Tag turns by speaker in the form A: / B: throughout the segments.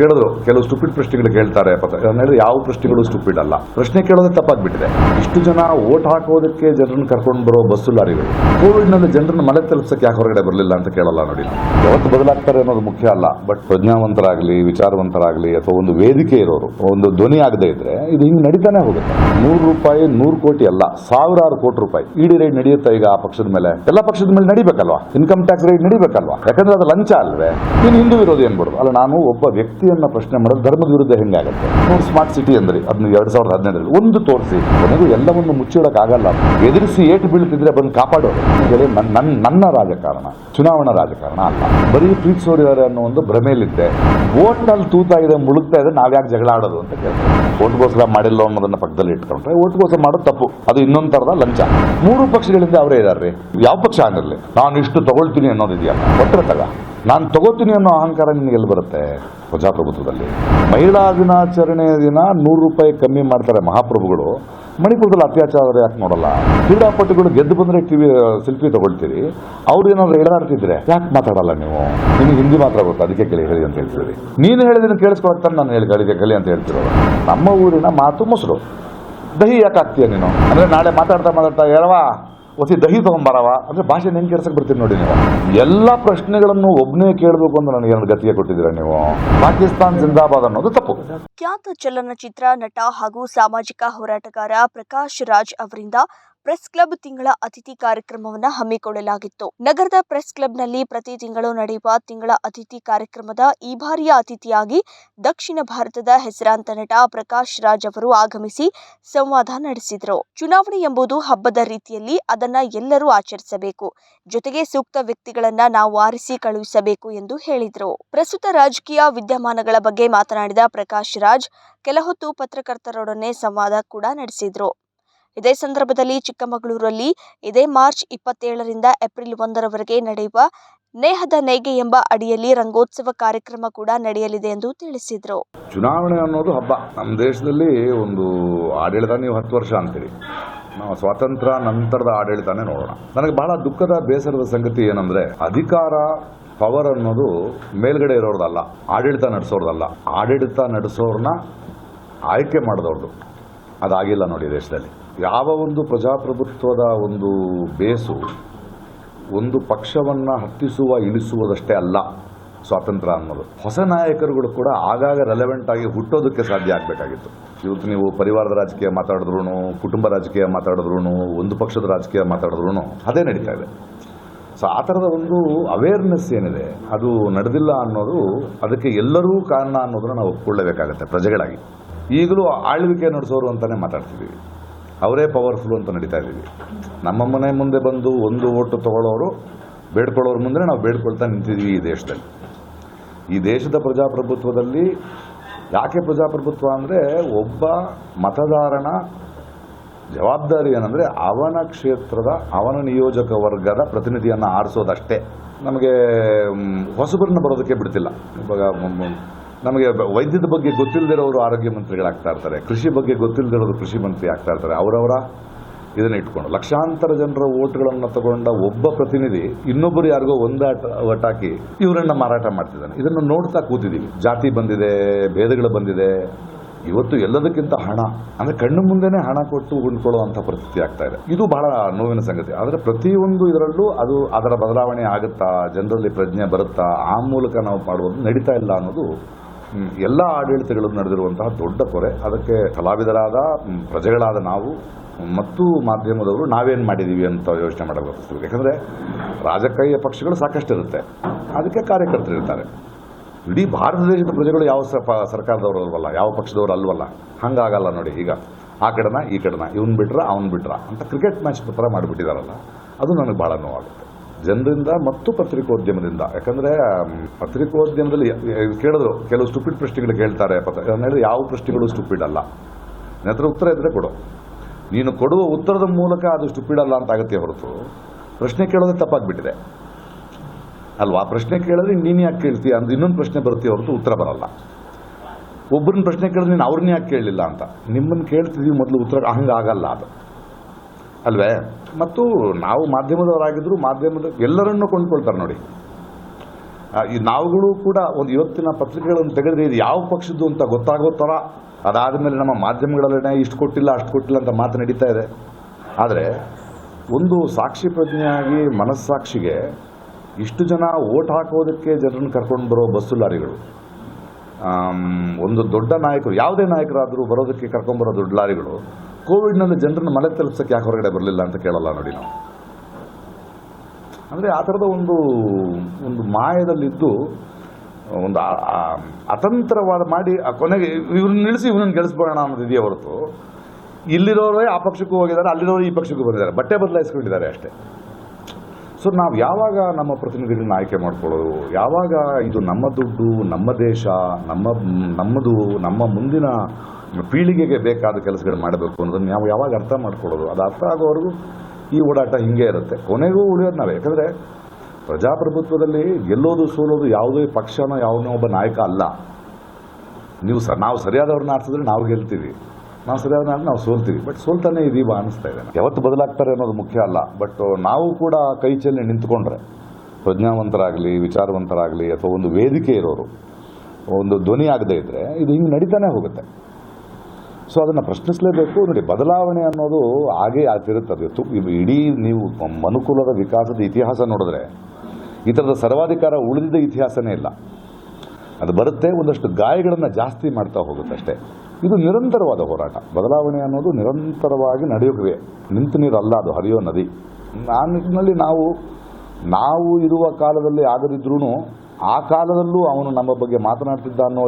A: ಕೇಳಿದ್ರು, ಕೆಲವು ಸ್ಟುಪಿಡ್ ಪ್ರಶ್ನೆಗಳು ಕೇಳ್ತಾರೆ ಹೇಳಿದ್ರೆ ಯಾವ ಪ್ರಶ್ನೆಗಳು ಸ್ಟುಪಿಡ್ ಅಲ್ಲ. ಪ್ರಶ್ನೆ ಕೇಳೋದೇ ತಪ್ಪಾಗ್ಬಿಟ್ಟಿದೆ. ಇಷ್ಟು ಜನ ಓಟ್ ಹಾಕೋದಕ್ಕೆ ಜನರನ್ನು ಕರ್ಕೊಂಡು ಬರೋ ಬಸ್ಸು ಲಾರಿಗಳು ಕೋವಿಡ್ನಲ್ಲಿ ಜನರನ್ನ ಮನೆ ತಲುಪಿಸಕ್ಕೆ ಯಾಕೆ ಹೊರಗಡೆ ಬರಲಿಲ್ಲ ಅಂತ ಕೇಳಲ್ಲ ನೋಡಿ. ಯಾವತ್ತು ಬದಲಾಗ್ತಾರೆ ಅನ್ನೋದು ಮುಖ್ಯ ಅಲ್ಲ ಬಟ್ ಪ್ರಜ್ಞಾವಂತರಾಗ್ಲಿ, ವಿಚಾರವಂತರಾಗ್ಲಿ ಅಥವಾ ಒಂದು ವೇದಿಕೆ ಇರೋರು, ಒಂದು ಧ್ವನಿ ಆಗದೆ ಇದ್ರೆ ಇದು ಹಿಂಗೆ ನಡೀತಾನೆ ಹೋಗುತ್ತೆ. ನೂರು ರೂಪಾಯಿ, ನೂರು ಕೋಟಿ ಅಲ್ಲ, ಸಾವಿರಾರು ಕೋಟಿ ರೂಪಾಯಿ. ಇಡಿ ರೈಡ್ ನಡೆಯುತ್ತೆ ಈಗ ಆ ಪಕ್ಷದ ಮೇಲೆ? ಎಲ್ಲ ಪಕ್ಷದ ಮೇಲೆ ನಡಿಬೇಕಲ್ವಾ? ಇನ್ಕಮ್ ಟ್ಯಾಕ್ಸ್ ರೈಡ್ ನಡಿಬೇಕಲ್ವಾ? ಯಾಕಂದ್ರೆ ಅದು ಲಂಚ ಅಲ್ವೇ? ನೀನು ಹಿಂದೂ ವಿರೋಧಿ ಅನ್ಬಿಡುದು ಅಲ್ಲ, ನಾನು ಒಬ್ಬ ವ್ಯಕ್ತಿಯನ್ನ ಪ್ರಶ್ನೆ ಮಾಡೋದು, ಧರ್ಮದ ವಿರುದ್ಧ ಹೆಂಗಾಗುತ್ತೆ? ನೋಡಿ ಸ್ಮಾರ್ಟ್ ಸಿಟಿ ಅಂದ್ರೆ ಅದನ್ನ ಎರಡು ಸಾವಿರದ ಹದಿನೈದರಲ್ಲಿ ಒಂದು ತೋರಿಸಿ. ಕೊನೆಗೂ ಎಲ್ಲವನ್ನು ಮುಚ್ಚಿಡೋಕ್ಕಾಗಲ್ಲ ಎದುರಿಸಿ ಏಟು ಬೀಳ್ತಿದ್ರೆ ಬಂದು ಕಾಪಾಡೋರು. ನನ್ನ ನನ್ನ- ರಾಜಕಾರಣ, ಚುನಾವಣಾ ರಾಜಕಾರಣ ಅಲ್ಲ. ಬರೀ ಪ್ರೀತಿಸೋರಿದ್ದಾರೆ ಅನ್ನೋ ಒಂದು ಭ್ರಮೆಯಲ್ಲಿದ್ದೆ. ಓಟ್ನಲ್ಲಿ ತೂತಾ ಇದೆ, ಮುಳುಗ್ತಾ ಇದೆ, ನಾವ್ಯಾಕೆ ಜಗಳ ಆಡೋದು ಅಂತ ಕೇಳ್ತಾರೆ. ಓಟ್ಗೋಸ್ಕರ ಮಾಡಿಲ್ಲ ಅನ್ನೋದನ್ನ ಪಕ್ಕದಲ್ಲಿ ಇಟ್ಕೊಂಡ್ರೆ, ಓಟ್ಗೋಸ್ಕರ ಮಾಡೋದು ತಪ್ಪು. ಅದು ಇನ್ನೊಂದು ಥರದ ಲಂಚ. ಮೂರು ಪಕ್ಷಗಳಿಂದ ಅವರೇ ಇದಾರೆ ಯಾವ ಪಕ್ಷ ಆಗಿರಲಿ? ನಾನು ಇಷ್ಟು ತಗೊಳ್ತೀನಿ ಅನ್ನೋದಿದೆಯಲ್ಲ ಕೊಟ್ಟರೆ ತಗ. ನಾನು ತಗೋತೀನಿ ಅನ್ನೋ ಅಹಂಕಾರ ನಿನಗೆ ಎಲ್ಲಿ ಬರುತ್ತೆ? ಪ್ರಜಾಪ್ರಭುತ್ವದಲ್ಲಿ ಮಹಿಳಾ ದಿನಾಚರಣೆ ದಿನ ನೂರು ರೂಪಾಯಿ ಕಮ್ಮಿ ಮಾಡ್ತಾರೆ ಮಹಾಪ್ರಭುಗಳು. ಮಣಿಪುರದಲ್ಲಿ ಅತ್ಯಾಚಾರ ಯಾಕೆ ನೋಡಲ್ಲ? ಕ್ರೀಡಾಪಟುಗಳು ಗೆದ್ದು ಬಂದ್ರೆ ಟಿವಿ ಸೆಲ್ಫಿ ತಗೊಳ್ತೀರಿ. ಅವ್ರು ಏನಾದ್ರು ಎಳೆದಾಡ್ತಿದ್ರೆ ಯಾಕೆ ಮಾತಾಡಲ್ಲ ನೀವು? ನಿಮಗೆ ಹಿಂದಿ ಮಾತ್ರ ಗೊತ್ತಾ? ಅದಕ್ಕೆ ಕೇಳಿ, ಹೇಳಿ ಅಂತ ಹೇಳ್ತೀರಿ ನೀನು ಹೇಳಿದ್ರೆ ಕೇಳಿಸ್ಕೊಳ್ತಾನೆ ನಾನು ಹೇಳಿ ಕಳಿಗೆ ಕಲಿ ಅಂತ ಹೇಳ್ತಿರೋದು. ನಮ್ಮ ಊರಿನ ಮಾತು ಮೊಸರು. ದಹಿ ಯಾಕೆ ಆಗ್ತೀಯ ನೀನು? ಅಂದ್ರೆ ನಾಳೆ ಮಾತಾಡ್ತಾ ಮಾತಾಡ್ತಾ ಹೇಳವಾ ಒಸಿ ದಹಿ ತಗೊಂಬರವ? ಅಂದ್ರೆ ಭಾಷೆ ನೆನ್ ಕೆಡ್ಸಕ್ ಬರ್ತೀನಿ ನೋಡಿ ನೀವು. ಎಲ್ಲ ಪ್ರಶ್ನೆಗಳನ್ನು ಒಬ್ಬನೇ ಕೇಳಬೇಕು ಅಂತ ನನಗೆ ಗತಿಗೆ ಕೊಟ್ಟಿದ್ದೀರಾ ನೀವು. ಪಾಕಿಸ್ತಾನ್ ಜಿಂದಾಬಾದ್ ಅನ್ನೋದು ತಪ್ಪು.
B: ಖ್ಯಾತ ಚಲನಚಿತ್ರ ನಟ ಹಾಗೂ ಸಾಮಾಜಿಕ ಹೋರಾಟಗಾರ ಪ್ರಕಾಶ್ ರಾಜ್ ಅವರಿಂದ ಪ್ರೆಸ್ ಕ್ಲಬ್ ತಿಂಗಳ ಅತಿಥಿ ಕಾರ್ಯಕ್ರಮವನ್ನು ಹಮ್ಮಿಕೊಳ್ಳಲಾಗಿತ್ತು. ನಗರದ ಪ್ರೆಸ್ ಕ್ಲಬ್ನಲ್ಲಿ ಪ್ರತಿ ತಿಂಗಳು ನಡೆಯುವ ತಿಂಗಳ ಅತಿಥಿ ಕಾರ್ಯಕ್ರಮದ ಈ ಬಾರಿಯ ಅತಿಥಿಯಾಗಿ ದಕ್ಷಿಣ ಭಾರತದ ಹೆಸರಾಂತ ನಟ ಪ್ರಕಾಶ್ ರಾಜ್ ಅವರು ಆಗಮಿಸಿ ಸಂವಾದ ನಡೆಸಿದರು. ಚುನಾವಣೆ ಎಂಬುದು ಹಬ್ಬದ ರೀತಿಯಲ್ಲಿ ಅದನ್ನ ಎಲ್ಲರೂ ಆಚರಿಸಬೇಕು. ಜೊತೆಗೆ ಸೂಕ್ತ ವ್ಯಕ್ತಿಗಳನ್ನ ನಾವು ಆರಿಸಿ ಕಳುಹಿಸಬೇಕು ಎಂದು ಹೇಳಿದರು. ಪ್ರಸ್ತುತ ರಾಜಕೀಯ ವಿದ್ಯಮಾನಗಳ ಬಗ್ಗೆ ಮಾತನಾಡಿದ ಪ್ರಕಾಶ್ ರಾಜ್ ಕೆಲಹೊತ್ತು ಪತ್ರಕರ್ತರೊಡನೆ ಸಂವಾದ ಕೂಡ ನಡೆಸಿದ್ರು. ಇದೇ ಸಂದರ್ಭದಲ್ಲಿ ಚಿಕ್ಕಮಗಳೂರಲ್ಲಿ ಇದೇ ಮಾರ್ಚ್ ಇಪ್ಪತ್ತೇಳರಿಂದ ಏಪ್ರಿಲ್ ಒಂದರವರೆಗೆ ನಡೆಯುವ ನೇಹದ ನೇಗೆ ಎಂಬ ಅಡಿಯಲ್ಲಿ ರಂಗೋತ್ಸವ ಕಾರ್ಯಕ್ರಮ ಕೂಡ ನಡೆಯಲಿದೆ ಎಂದು ತಿಳಿಸಿದರು.
A: ಚುನಾವಣೆ ಅನ್ನೋದು ಹಬ್ಬ. ನಮ್ಮ ದೇಶದಲ್ಲಿ ಒಂದು ಆಡಳಿತ ನೀವು ಹತ್ತು ವರ್ಷ ಅಂತೀರಿ. ನಾವು ಸ್ವಾತಂತ್ರ್ಯ ನಂತರದ ಆಡಳಿತನೇ ನೋಡೋಣ. ನನಗೆ ಬಹಳ ದುಃಖದ ಬೇಸರದ ಸಂಗತಿ ಏನಂದ್ರೆ, ಅಧಿಕಾರ ಪವರ್ ಅನ್ನೋದು ಮೇಲ್ಗಡೆ ಇರೋರ್ದಲ್ಲ, ಆಡಳಿತ ನಡೆಸೋರ್ದಲ್ಲ. ಆಡಳಿತ ನಡೆಸೋರ್ನ ಆಯ್ಕೆ ಮಾಡಿದವ್ರದ್ದು ಅದಾಗಿಲ್ಲ ನೋಡಿ ದೇಶದಲ್ಲಿ. ಯಾವ ಒಂದು ಪ್ರಜಾಪ್ರಭುತ್ವದ ಒಂದು ಬೇಸು ಒಂದು ಪಕ್ಷವನ್ನು ಹತ್ತಿಸುವ, ಇಳಿಸುವುದಷ್ಟೇ ಅಲ್ಲ ಸ್ವಾತಂತ್ರ್ಯ ಅನ್ನೋದು. ಹೊಸ ನಾಯಕರುಗಳು ಕೂಡ ಆಗಾಗ ರೆಲೆವೆಂಟ್ ಆಗಿ ಹುಟ್ಟೋದಕ್ಕೆ ಸಾಧ್ಯ ಆಗಬೇಕಾಗಿತ್ತು. ಇವತ್ತು ನೀವು ಪರಿವಾರದ ರಾಜಕೀಯ ಮಾತಾಡಿದ್ರು ಕುಟುಂಬ ರಾಜಕೀಯ ಮಾತಾಡಿದ್ರು ಒಂದು ಪಕ್ಷದ ರಾಜಕೀಯ ಮಾತಾಡಿದ್ರು ಅದೇ ನಡೀತಾ ಇದೆ. ಸೊ ಆ ಥರದ ಒಂದು ಅವೇರ್ನೆಸ್ ಏನಿದೆ, ಅದು ನಡೆದಿಲ್ಲ ಅನ್ನೋದು ಅದಕ್ಕೆ ಎಲ್ಲರೂ ಕಾರಣ ಅನ್ನೋದನ್ನ ನಾವು ಒಪ್ಕೊಳ್ಳೇಬೇಕಾಗತ್ತೆ ಪ್ರಜೆಗಳಾಗಿ. ಈಗಲೂ ಆಳ್ವಿಕೆ ನಡೆಸೋರು ಅಂತಲೇ ಮಾತಾಡ್ತಿದ್ದೀವಿ. ಅವರೇ ಪವರ್ಫುಲ್ ಅಂತ ನಡೀತಾ ಇದ್ದೀವಿ. ನಮ್ಮ ಮನೆ ಮುಂದೆ ಬಂದು ಒಂದು ಓಟು ತಗೊಳ್ಳೋರು, ಬೇಡ್ಕೊಳ್ಳೋರು ಮುಂದೆ ನಾವು ಬೇಡ್ಕೊಳ್ತಾ ನಿಂತಿದ್ದೀವಿ ಈ ದೇಶದಲ್ಲಿ. ಈ ದೇಶದ ಪ್ರಜಾಪ್ರಭುತ್ವದಲ್ಲಿ ಯಾಕೆ ಪ್ರಜಾಪ್ರಭುತ್ವ ಅಂದರೆ ಒಬ್ಬ ಮತದಾರನ ಜವಾಬ್ದಾರಿ ಏನಂದರೆ ಅವನ ಕ್ಷೇತ್ರದ, ಅವನ ನಿಯೋಜಕ ವರ್ಗದ ಪ್ರತಿನಿಧಿಯನ್ನು ಆರಿಸೋದಷ್ಟೇ. ನಮಗೆ ಹೊಸಬರನ್ನ ಬರೋದಕ್ಕೆ ಬಿಡ್ತಿಲ್ಲ. ಇವಾಗ ನಮಗೆ ವೈದ್ಯದ ಬಗ್ಗೆ ಗೊತ್ತಿಲ್ಲದಿರೋರು ಆರೋಗ್ಯ ಮಂತ್ರಿಗಳಾಗ್ತಾ ಇರ್ತಾರೆ. ಕೃಷಿ ಬಗ್ಗೆ ಗೊತ್ತಿಲ್ಲದಿರೋರು ಕೃಷಿ ಮಂತ್ರಿ ಆಗ್ತಾ ಇರ್ತಾರೆ. ಅವರವರ ಇದನ್ನ ಇಟ್ಕೊಂಡು. ಲಕ್ಷಾಂತರ ಜನರ ಓಟ್ಗಳನ್ನು ತಗೊಂಡ ಒಬ್ಬ ಪ್ರತಿನಿಧಿ ಇನ್ನೊಬ್ಬರು ಯಾರಿಗೋ ಒಂದಾಟ ಒಟ್ಟಾಕಿ ಇವರನ್ನ ಮಾರಾಟ ಮಾಡ್ತಿದ್ದಾನೆ. ಇದನ್ನು ನೋಡ್ತಾ ಕೂತಿದ್ದೀವಿ ಜಾತಿ ಬಂದಿದೆ, ಭೇದಗಳು ಬಂದಿದೆ. ಇವತ್ತು ಎಲ್ಲದಕ್ಕಿಂತ ಹಣ. ಅಂದ್ರೆ ಕಣ್ಣು ಮುಂದೆನೆ ಹಣ ಕೊಟ್ಟು ಉಂಡ್ಕೊಳ್ಳುವಂತ ಪರಿಸ್ಥಿತಿ ಆಗ್ತಾ ಇದೆ. ಇದು ಬಹಳ ನೋವಿನ ಸಂಗತಿ. ಆದರೆ ಪ್ರತಿಯೊಂದು ಇದರಲ್ಲೂ ಅದು ಅದರ ಬದಲಾವಣೆ ಆಗುತ್ತಾ, ಜನರಲ್ಲಿ ಪ್ರಜ್ಞೆ ಬರುತ್ತಾ, ಆ ಮೂಲಕ ನಾವು ಮಾಡುವುದು ನಡೀತಾ ಇಲ್ಲ ಅನ್ನೋದು ಎಲ್ಲ ಆಡಳಿತಗಳು ನಡೆದಿರುವಂತಹ ದೊಡ್ಡ ಕೊರೆ. ಅದಕ್ಕೆ ಕಲಾವಿದರಾದ ಪ್ರಜೆಗಳಾದ ನಾವು ಮತ್ತು ಮಾಧ್ಯಮದವರು ನಾವೇನು ಮಾಡಿದ್ದೀವಿ ಅಂತ ಯೋಚನೆ ಮಾಡಬೇಕು ಯಾಕಂದರೆ ರಾಜಕೀಯ ಪಕ್ಷಗಳು ಸಾಕಷ್ಟು ಇರುತ್ತೆ ಅದಕ್ಕೆ ಕಾರ್ಯಕರ್ತರು ಇರ್ತಾರೆ. ಇಡೀ ಭಾರತ ದೇಶದ ಪ್ರಜೆಗಳು ಯಾವ ಸರ್ಕಾರದವರು ಅಲ್ವಲ್ಲ, ಯಾವ ಪಕ್ಷದವರು ಅಲ್ವಲ್ಲ. ಹಂಗಾಗಲ್ಲ ನೋಡಿ ಈಗ. ಆ ಕಡೆನ, ಈ ಕಡೆನ. ಇವನ್ ಬಿಟ್ರ, ಅವನ್ ಬಿಟ್ರ ಅಂತ ಕ್ರಿಕೆಟ್ ಮ್ಯಾಚ್ ಥರ ಮಾಡಿಬಿಟ್ಟಿದಾರಲ್ಲ. ಅದು ನನಗೆ ಭಾಳ ನೋವಾಗುತ್ತೆ. ಜನರಿಂದ ಮತ್ತು ಪತ್ರಿಕೋದ್ಯಮದಿಂದ. ಯಾಕಂದ್ರೆ ಪತ್ರಿಕೋದ್ಯಮದಲ್ಲಿ ಕೇಳಿದ್ರು, ಕೆಲವು ಸ್ಟುಪಿಡ್ ಪ್ರಶ್ನೆಗಳು ಕೇಳ್ತಾರೆ ಹೇಳಿದ್ರೆ ಯಾವ ಪ್ರಶ್ನೆಗಳು ಸ್ಟುಪಿಡ್ ಅಲ್ಲ. ನನ್ನ ಉತ್ತರ ಇದ್ರೆ ಕೊಡು. ನೀನು ಕೊಡುವ ಉತ್ತರದ ಮೂಲಕ ಅದು ಸ್ಟುಪಿಡ್ ಅಲ್ಲ ಅಂತ ಆಗುತ್ತೆ ಹೊರತು. ಪ್ರಶ್ನೆ ಕೇಳೋದೇ ತಪ್ಪಾಗ್ಬಿಟ್ಟಿದೆ. ಅಲ್ವಾ? ಪ್ರಶ್ನೆ ಕೇಳಿದ್ರೆ ನೀನು ಯಾಕೆ ಕೇಳ್ತೀಯ? ಅಂದ್ರೆ ಇನ್ನೊಂದು ಪ್ರಶ್ನೆ ಬರುತ್ತೆ ಹೊರತು ಉತ್ತರ ಬರಲ್ಲ. ಒಬ್ಬರನ್ನ ಪ್ರಶ್ನೆ ಕೇಳಿದ್ರೆ ನೀನು ಅವ್ರನ್ನ ಯಾಕೆ ಕೇಳಲಿಲ್ಲ ಅಂತ. ನಿಮ್ಮನ್ನು ಕೇಳ್ತಿದ್ದೀವಿ ಮೊದಲು ಉತ್ತರ ಹಂಗಾಗಲ್ಲ ಅದು. ಅಲ್ವೇ? ಮತ್ತು ನಾವು ಮಾಧ್ಯಮದವರಾಗಿದ್ದರೂ ಮಾಧ್ಯಮದ ಎಲ್ಲರನ್ನೂ ಕೊಂಡ್ಕೊಳ್ತಾರೆ ನೋಡಿ. ಈ ನಾವುಗಳು ಕೂಡ ಒಂದು ಇವತ್ತಿನ ಪತ್ರಿಕೆಗಳನ್ನು ತೆಗೆದ್ರೆ ಇದು ಯಾವ ಪಕ್ಷದ್ದು ಅಂತ ಗೊತ್ತಾಗೋ ಥರ ಅದಾದ ಮೇಲೆ ನಮ್ಮ ಮಾಧ್ಯಮಗಳಲ್ಲೇ ಇಷ್ಟು ಕೊಟ್ಟಿಲ್ಲ, ಅಷ್ಟು ಕೊಟ್ಟಿಲ್ಲ ಅಂತ ಮಾತು ನಡೀತಾ ಇದೆ. ಆದರೆ ಒಂದು ಸಾಕ್ಷಿ ಪ್ರಜ್ಞೆಯಾಗಿ ಮನಸ್ಸಾಕ್ಷಿಗೆ ಇಷ್ಟು ಜನ ಓಟ್ ಹಾಕೋದಕ್ಕೆ ಜನರನ್ನು ಕರ್ಕೊಂಡು ಬರೋ ಬಸ್ಸು ಲಾರಿಗಳು. ಒಂದು ದೊಡ್ಡ ನಾಯಕರು, ಯಾವುದೇ ನಾಯಕರಾದರೂ ಬರೋದಕ್ಕೆ ಕರ್ಕೊಂಬರೋ ದೊಡ್ಡ ಲಾರಿಗಳು ಕೋವಿಡ್ನಲ್ಲಿ ಜನರನ್ನು ಮನೆ ತಲುಪಿಸೋಕ್ಕೆ ಯಾಕೆ ಹೊರಗಡೆ ಬರಲಿಲ್ಲ ಅಂತ ಕೇಳಲ್ಲ ನೋಡಿ ನಾವು. ಅಂದರೆ ಆ ಥರದ ಒಂದು ಒಂದು ಮಾಯದಲ್ಲಿದ್ದು, ಒಂದು ಅತಂತ್ರವಾದ ಮಾಡಿ ಆ ಕೊನೆಗೆ ಇವ್ರನ್ನ ನಿಲ್ಲಿಸಿ ಇವ್ರನ್ನ ಗೆಲ್ಲಿಸ್ಬೋಣ ಅನ್ನೋದು ಇದೆಯೇ ಹೊರತು. ಇಲ್ಲಿರೋರೇ ಆ ಪಕ್ಷಕ್ಕೂ ಹೋಗಿದ್ದಾರೆ, ಅಲ್ಲಿರೋರು ಈ ಪಕ್ಷಕ್ಕೂ ಬಂದಿದ್ದಾರೆ. ಬಟ್ಟೆ ಬದಲಾಯಿಸ್ಕೊಂಡಿದ್ದಾರೆ ಅಷ್ಟೇ. ಸೊ ನಾವು ಯಾವಾಗ ನಮ್ಮ ಪ್ರತಿನಿಧಿಗಳನ್ನ ಆಯ್ಕೆ ಮಾಡ್ಕೊಳ್ಳೋದು? ಯಾವಾಗ ಇದು ನಮ್ಮ ದುಡ್ಡು, ನಮ್ಮ ದೇಶ, ನಮ್ಮ, ನಮ್ಮದು, ನಮ್ಮ ಮುಂದಿನ ಪೀಳಿಗೆಗೆ ಬೇಕಾದ ಕೆಲಸಗಳು ಮಾಡಬೇಕು ಅನ್ನೋದನ್ನು ನಾವು ಯಾವಾಗ ಅರ್ಥ ಮಾಡ್ಕೊಳ್ಳೋದು? ಅದು ಅರ್ಥ ಆಗೋವರೆಗೂ ಈ ಓಡಾಟ ಹಿಂಗೆ ಇರುತ್ತೆ. ಕೊನೆಗೂ ಉಳಿಯೋದು ನಾವೇ. ಯಾಕಂದರೆ ಪ್ರಜಾಪ್ರಭುತ್ವದಲ್ಲಿ ಗೆಲ್ಲೋದು, ಸೋಲೋದು ಯಾವುದೇ ಪಕ್ಷನೋ ಯಾವನೋ ಒಬ್ಬ ನಾಯಕ ಅಲ್ಲ. ನೀವು ಸ, ನಾವು ಸರಿಯಾದವ್ರನ್ನ ಆಡ್ಸಿದ್ರೆ ನಾವು ಗೆಲ್ತೀವಿ. ನಾವು ಸರಿಯಾದ ನಾವು ಸೋಲ್ತೀವಿ. ಬಟ್ ಸೋಲ್ತಾನೆ ಇದೀವ ಅನಿಸ್ತಾ ಇದೆ ಯಾವತ್ತು ಬದಲಾಗ್ತಾರೆ ಅನ್ನೋದು ಮುಖ್ಯ ಅಲ್ಲ. ಬಟ್ ನಾವು ಕೂಡ ಕೈ ಚೆಲ್ಲಿ ನಿಂತ್ಕೊಂಡ್ರೆ, ಪ್ರಜ್ಞಾವಂತರಾಗಲಿ, ವಿಚಾರವಂತರಾಗಲಿ, ಅಥವಾ ಒಂದು ವೇದಿಕೆ ಇರೋರು, ಒಂದು ಧ್ವನಿ ಆಗದೇ ಇದ್ದರೆ ಇದು ಹಿಂಗೆ ನಡೀತಾನೆ ಹೋಗುತ್ತೆ. ಸೊ ಅದನ್ನು ಪ್ರಶ್ನಿಸಲೇಬೇಕು. ನೋಡಿ, ಬದಲಾವಣೆ ಅನ್ನೋದು ಹಾಗೇ ಆಗ್ತಿರುತ್ತದೆ. ತು- ಇವ್ ಇಡೀ ನೀವು ಮನುಕುಲದ ವಿಕಾಸದ ಇತಿಹಾಸ ನೋಡಿದ್ರೆ, ಈ ಥರದ ಸರ್ವಾಧಿಕಾರ ಉಳಿದಿದ್ದ ಇತಿಹಾಸನೇ ಇಲ್ಲ. ಅದು ಬರುತ್ತೆ, ಒಂದಷ್ಟು ಗಾಯಗಳನ್ನು ಜಾಸ್ತಿ ಮಾಡ್ತಾ ಹೋಗುತ್ತೆ ಅಷ್ಟೇ. ಇದು ನಿರಂತರವಾದ ಹೋರಾಟ. ಬದಲಾವಣೆ ಅನ್ನೋದು ನಿರಂತರವಾಗಿ ನಡೆಯೋಕೆ ನಿಂತು ನೀರಲ್ಲ, ಅದು ಹರಿಯೋ ನದಿ. ಆ ನಿಟ್ಟಿನಲ್ಲಿ ನಾವು ನಾವು ಇರುವ ಕಾಲದಲ್ಲಿ ಆಗದಿದ್ರೂ ಆ ಕಾಲದಲ್ಲೂ ಅವನು ನಮ್ಮ ಬಗ್ಗೆ ಮಾತನಾಡ್ತಿದ್ದ ಅನ್ನೋ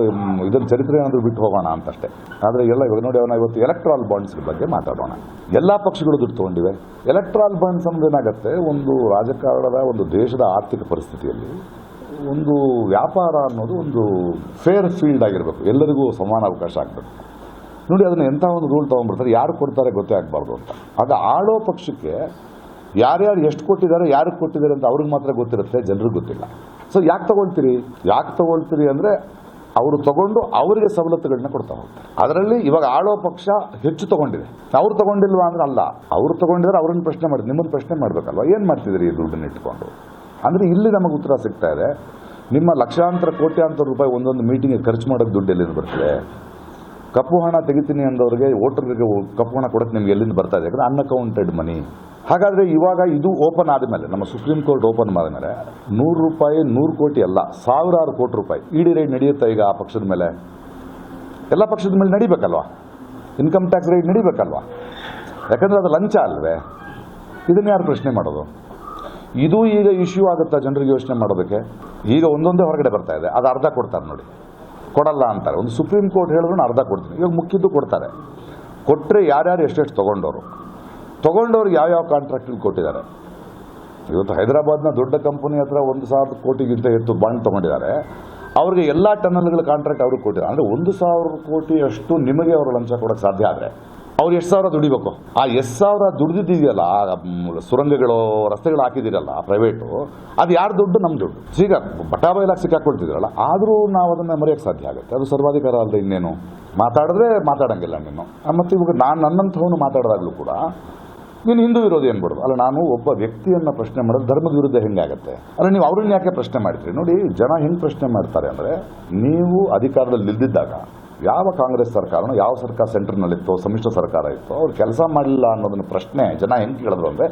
A: ಇದನ್ನು ಚರಿತ್ರೆ ಏನಾದರೂ ಬಿಟ್ಟು ಹೋಗೋಣ ಅಂತಷ್ಟೇ. ಆದರೆ ಎಲ್ಲ ಇವಾಗ ನೋಡಿ ಅವನ ಇವತ್ತು ಎಲೆಕ್ಟ್ರಾಲ್ ಬಾಂಡ್ಸ್ ಬಗ್ಗೆ ಮಾತಾಡೋಣ. ಎಲ್ಲ ಪಕ್ಷಗಳು ದುಡ್ಡು ತೊಗೊಂಡಿವೆ. ಎಲೆಕ್ಟ್ರಾಲ್ ಬಾಂಡ್ಸ್ ಅನ್ನೋದು ಏನಾಗುತ್ತೆ? ಒಂದು ರಾಜಕಾರಣದ, ಒಂದು ದೇಶದ ಆರ್ಥಿಕ ಪರಿಸ್ಥಿತಿಯಲ್ಲಿ ಒಂದು ವ್ಯಾಪಾರ ಅನ್ನೋದು ಒಂದು ಫೇರ್ ಫೀಲ್ಡ್ ಆಗಿರಬೇಕು. ಎಲ್ಲರಿಗೂ ಸಮಾನ ಅವಕಾಶ ಆಗಬೇಕು. ನೋಡಿ, ಅದನ್ನು ಎಂಥ ಒಂದು ರೂಲ್ ತೊಗೊಂಡ್ಬಿಡ್ತಾರೆ? ಯಾರು ಕೊಡ್ತಾರೆ ಗೊತ್ತೇ ಆಗಬಾರ್ದು ಅಂತ. ಆಗ ಆಳೋ ಪಕ್ಷಕ್ಕೆ ಯಾರ್ಯಾರು ಎಷ್ಟು ಕೊಟ್ಟಿದ್ದಾರೆ, ಯಾರಿಗೆ ಕೊಟ್ಟಿದ್ದಾರೆ ಅಂತ ಅವ್ರಿಗೆ ಮಾತ್ರ ಗೊತ್ತಿರುತ್ತೆ, ಜನರಿಗೆ ಗೊತ್ತಿಲ್ಲ. ಸೊ ಯಾಕೆ ತಗೊಳ್ತೀರಿ ಯಾಕೆ ತಗೊಳ್ತೀರಿ ಅಂದರೆ ಅವರು ತಗೊಂಡು ಅವರಿಗೆ ಸವಲತ್ತುಗಳನ್ನ ಕೊಡ್ತಾ ಹೋಗ್ತಾರೆ ಅದರಲ್ಲಿ ಇವಾಗ ಆಳೋ ಪಕ್ಷ ಹೆಚ್ಚು ತಗೊಂಡಿದೆ. ಅವ್ರು ತಗೊಂಡಿಲ್ವಾ ಅಂದ್ರೆ ಅಲ್ಲ. ಅವ್ರು ತಗೊಂಡಿದ್ರೆ ಅವ್ರನ್ನ ಪ್ರಶ್ನೆ ಮಾಡಿ, ನಿಮ್ಮನ್ನು ಪ್ರಶ್ನೆ ಮಾಡಬೇಕಲ್ವಾ? ಏನು ಮಾಡ್ತಿದ್ರಿ ಈ ದುಡ್ಡನ್ನ ಇಟ್ಕೊಂಡು? ಅಂದರೆ ಇಲ್ಲಿ ನಮಗೆ ಉತ್ತರ ಸಿಗ್ತಾ ಇದೆ. ನಿಮ್ಮ ಲಕ್ಷಾಂತರ, ಕೋಟ್ಯಾಂತರ ರೂಪಾಯಿ ಒಂದೊಂದು ಮೀಟಿಂಗ್ಗೆ ಖರ್ಚು ಮಾಡೋದು ದುಡ್ಡು ಎಲ್ಲಿಂದ ಬರ್ತದೆ? ಕಪ್ಪು ಹಣ ತೆಗಿತೀನಿ ಅಂದವ್ರಿಗೆ ವೋಟರ್ಗೆ ಕಪ್ಪು ಹಣ ಕೊಡೋಕ್ಕೆ ನಿಮ್ಗೆ ಎಲ್ಲಿಂದ ಬರ್ತಾ ಇದೆ? ಯಾಕಂದ್ರೆ ಅನ್ಅಕೌಂಟೆಡ್ ಮನಿ ಹಾಗಾದರೆ ಇವಾಗ ಇದು ಓಪನ್ ಆದಮೇಲೆ, ನಮ್ಮ ಸುಪ್ರೀಂ ಕೋರ್ಟ್ ಓಪನ್ ಆದಮೇಲೆ ನೂರು ರೂಪಾಯಿ, ನೂರು ಕೋಟಿ ಅಲ್ಲ, ಸಾವಿರಾರು ಕೋಟಿ ರೂಪಾಯಿ ಇಡಿ ರೈಡ್ ನಡೆಯುತ್ತಾ ಈಗ ಆ ಪಕ್ಷದ ಮೇಲೆ? ಎಲ್ಲ ಪಕ್ಷದ ಮೇಲೆ ನಡಿಬೇಕಲ್ವಾ? ಇನ್ಕಮ್ ಟ್ಯಾಕ್ಸ್ ರೈಡ್ ನಡಿಬೇಕಲ್ವಾ? ಯಾಕಂದರೆ ಅದು ಲಂಚ ಅಲ್ವೇ? ಇದನ್ನ ಯಾರು ಪ್ರಶ್ನೆ ಮಾಡೋದು? ಇದು ಈಗ ಇಶ್ಯೂ ಆಗುತ್ತಾ ಜನರಿಗೆ ಯೋಚನೆ ಮಾಡೋದಕ್ಕೆ? ಈಗ ಒಂದೊಂದೇ ಹೊರಗಡೆ ಬರ್ತಾ ಇದೆ. ಅದು ಅರ್ಧ ಕೊಡ್ತಾರೆ ನೋಡಿ. ಕೊಡಲ್ಲ ಅಂತಾರೆ. ಒಂದು ಸುಪ್ರೀಂ ಕೋರ್ಟ್ ಹೇಳಿದ್ರು ಅರ್ಧ ಕೊಡ್ತೀನಿ. ಇವಾಗ ಮುಖ್ಯದ್ದು ಕೊಡ್ತಾರೆ. ಕೊಟ್ಟರೆ ಯಾರ್ಯಾರು ಎಷ್ಟೆಷ್ಟು ತೊಗೊಂಡವರು ಯಾವ ಯಾವ್ಯಾವ ಕಾಂಟ್ರಾಕ್ಟಿಗೆ ಕೊಟ್ಟಿದ್ದಾರೆ? ಇವತ್ತು ಹೈದರಾಬಾದ್ನ ದೊಡ್ಡ ಕಂಪನಿ ಹತ್ರ ಒಂದು ಸಾವಿರ ಕೋಟಿಗಿಂತ ಹೆಚ್ಚು ಬಾಂಡ್ ತೊಗೊಂಡಿದ್ದಾರೆ. ಅವ್ರಿಗೆ ಎಲ್ಲ ಟನಲ್ಗಳ ಕಾಂಟ್ರಾಕ್ಟ್ ಅವ್ರಿಗೆ ಕೊಟ್ಟಿದ್ದಾರೆ. ಅಂದರೆ ಒಂದು ಸಾವಿರ ಕೋಟಿ ಅಷ್ಟು ನಿಮಗೆ ಅವರು ಲಂಚ ಕೊಡೋಕ್ಕೆ ಸಾಧ್ಯ ಆದರೆ. ಅವ್ರು ಎಷ್ಟು ಸಾವಿರ ದುಡಿಬೇಕು? ಆ ಎಷ್ಟು ಸಾವಿರ ಮ್, ಸುರಂಗಗಳು ರಸ್ತೆಗಳು ಹಾಕಿದ್ದೀರಲ್ಲ ಪ್ರೈವೇಟು ಅದು ಯಾರು ದುಡ್ಡು? ನಮ್ಮ ದುಡ್ಡು. ಈಗ ಬಟಾಬೈಲಾಗಿ ಸಿಕ್ಕಾಕೊಳ್ತಿದ್ರಲ್ಲ ಆದರೂ ನಾವು ಅದನ್ನು ಮರೆಯೋಕ್ಕೆ ಸಾಧ್ಯ ಆಗುತ್ತೆ. ಅದು ಸರ್ವಾಧಿಕಾರ ಅಲ್ಲದೆ ಇನ್ನೇನು? ಮಾತಾಡಿದ್ರೆ ಮಾತಾಡೋಂಗಿಲ್ಲ ನೀನು. ಮತ್ತು ಇವಾಗ ನಾನು ನನ್ನಂಥವನು ಮಾತಾಡಿದಾಗಲೂ ಕೂಡ ನೀನು ಹಿಂದೂ ವಿರೋಧಿ ಅನ್ಬಿಡೋದು ಅಲ್ಲ ನಾನು ಒಬ್ಬ ವ್ಯಕ್ತಿಯನ್ನು ಪ್ರಶ್ನೆ ಮಾಡೋದು ಧರ್ಮದ ವಿರುದ್ಧ ಹೆಂಗಾಗತ್ತೆ ಅಲ್ಲ ನೀವು ಅವ್ರನ್ನ ಯಾಕೆ ಪ್ರಶ್ನೆ ಮಾಡ್ತೀರಿ ನೋಡಿ ಜನ ಹೆಂಗೆ ಪ್ರಶ್ನೆ ಮಾಡ್ತಾರೆ ಅಂದರೆ ನೀವು ಅಧಿಕಾರದಲ್ಲಿ ನಿಲ್ದಿದ್ದಾಗ ಯಾವ ಕಾಂಗ್ರೆಸ್ ಸರ್ಕಾರನೋ, ಯಾವ ಸರ್ಕಾರ ಸೆಂಟ್ರ್ನಲ್ಲಿತ್ತೋ ಸಮ್ಮಿಶ್ರ ಸರ್ಕಾರ ಇತ್ತೋ, ಅವ್ರು ಕೆಲಸ ಮಾಡಲಿಲ್ಲ ಅನ್ನೋದನ್ನ ಪ್ರಶ್ನೆ ಜನ ಹೆಂಗೆ ಕೇಳಿದ್ರು ಅಂದರೆ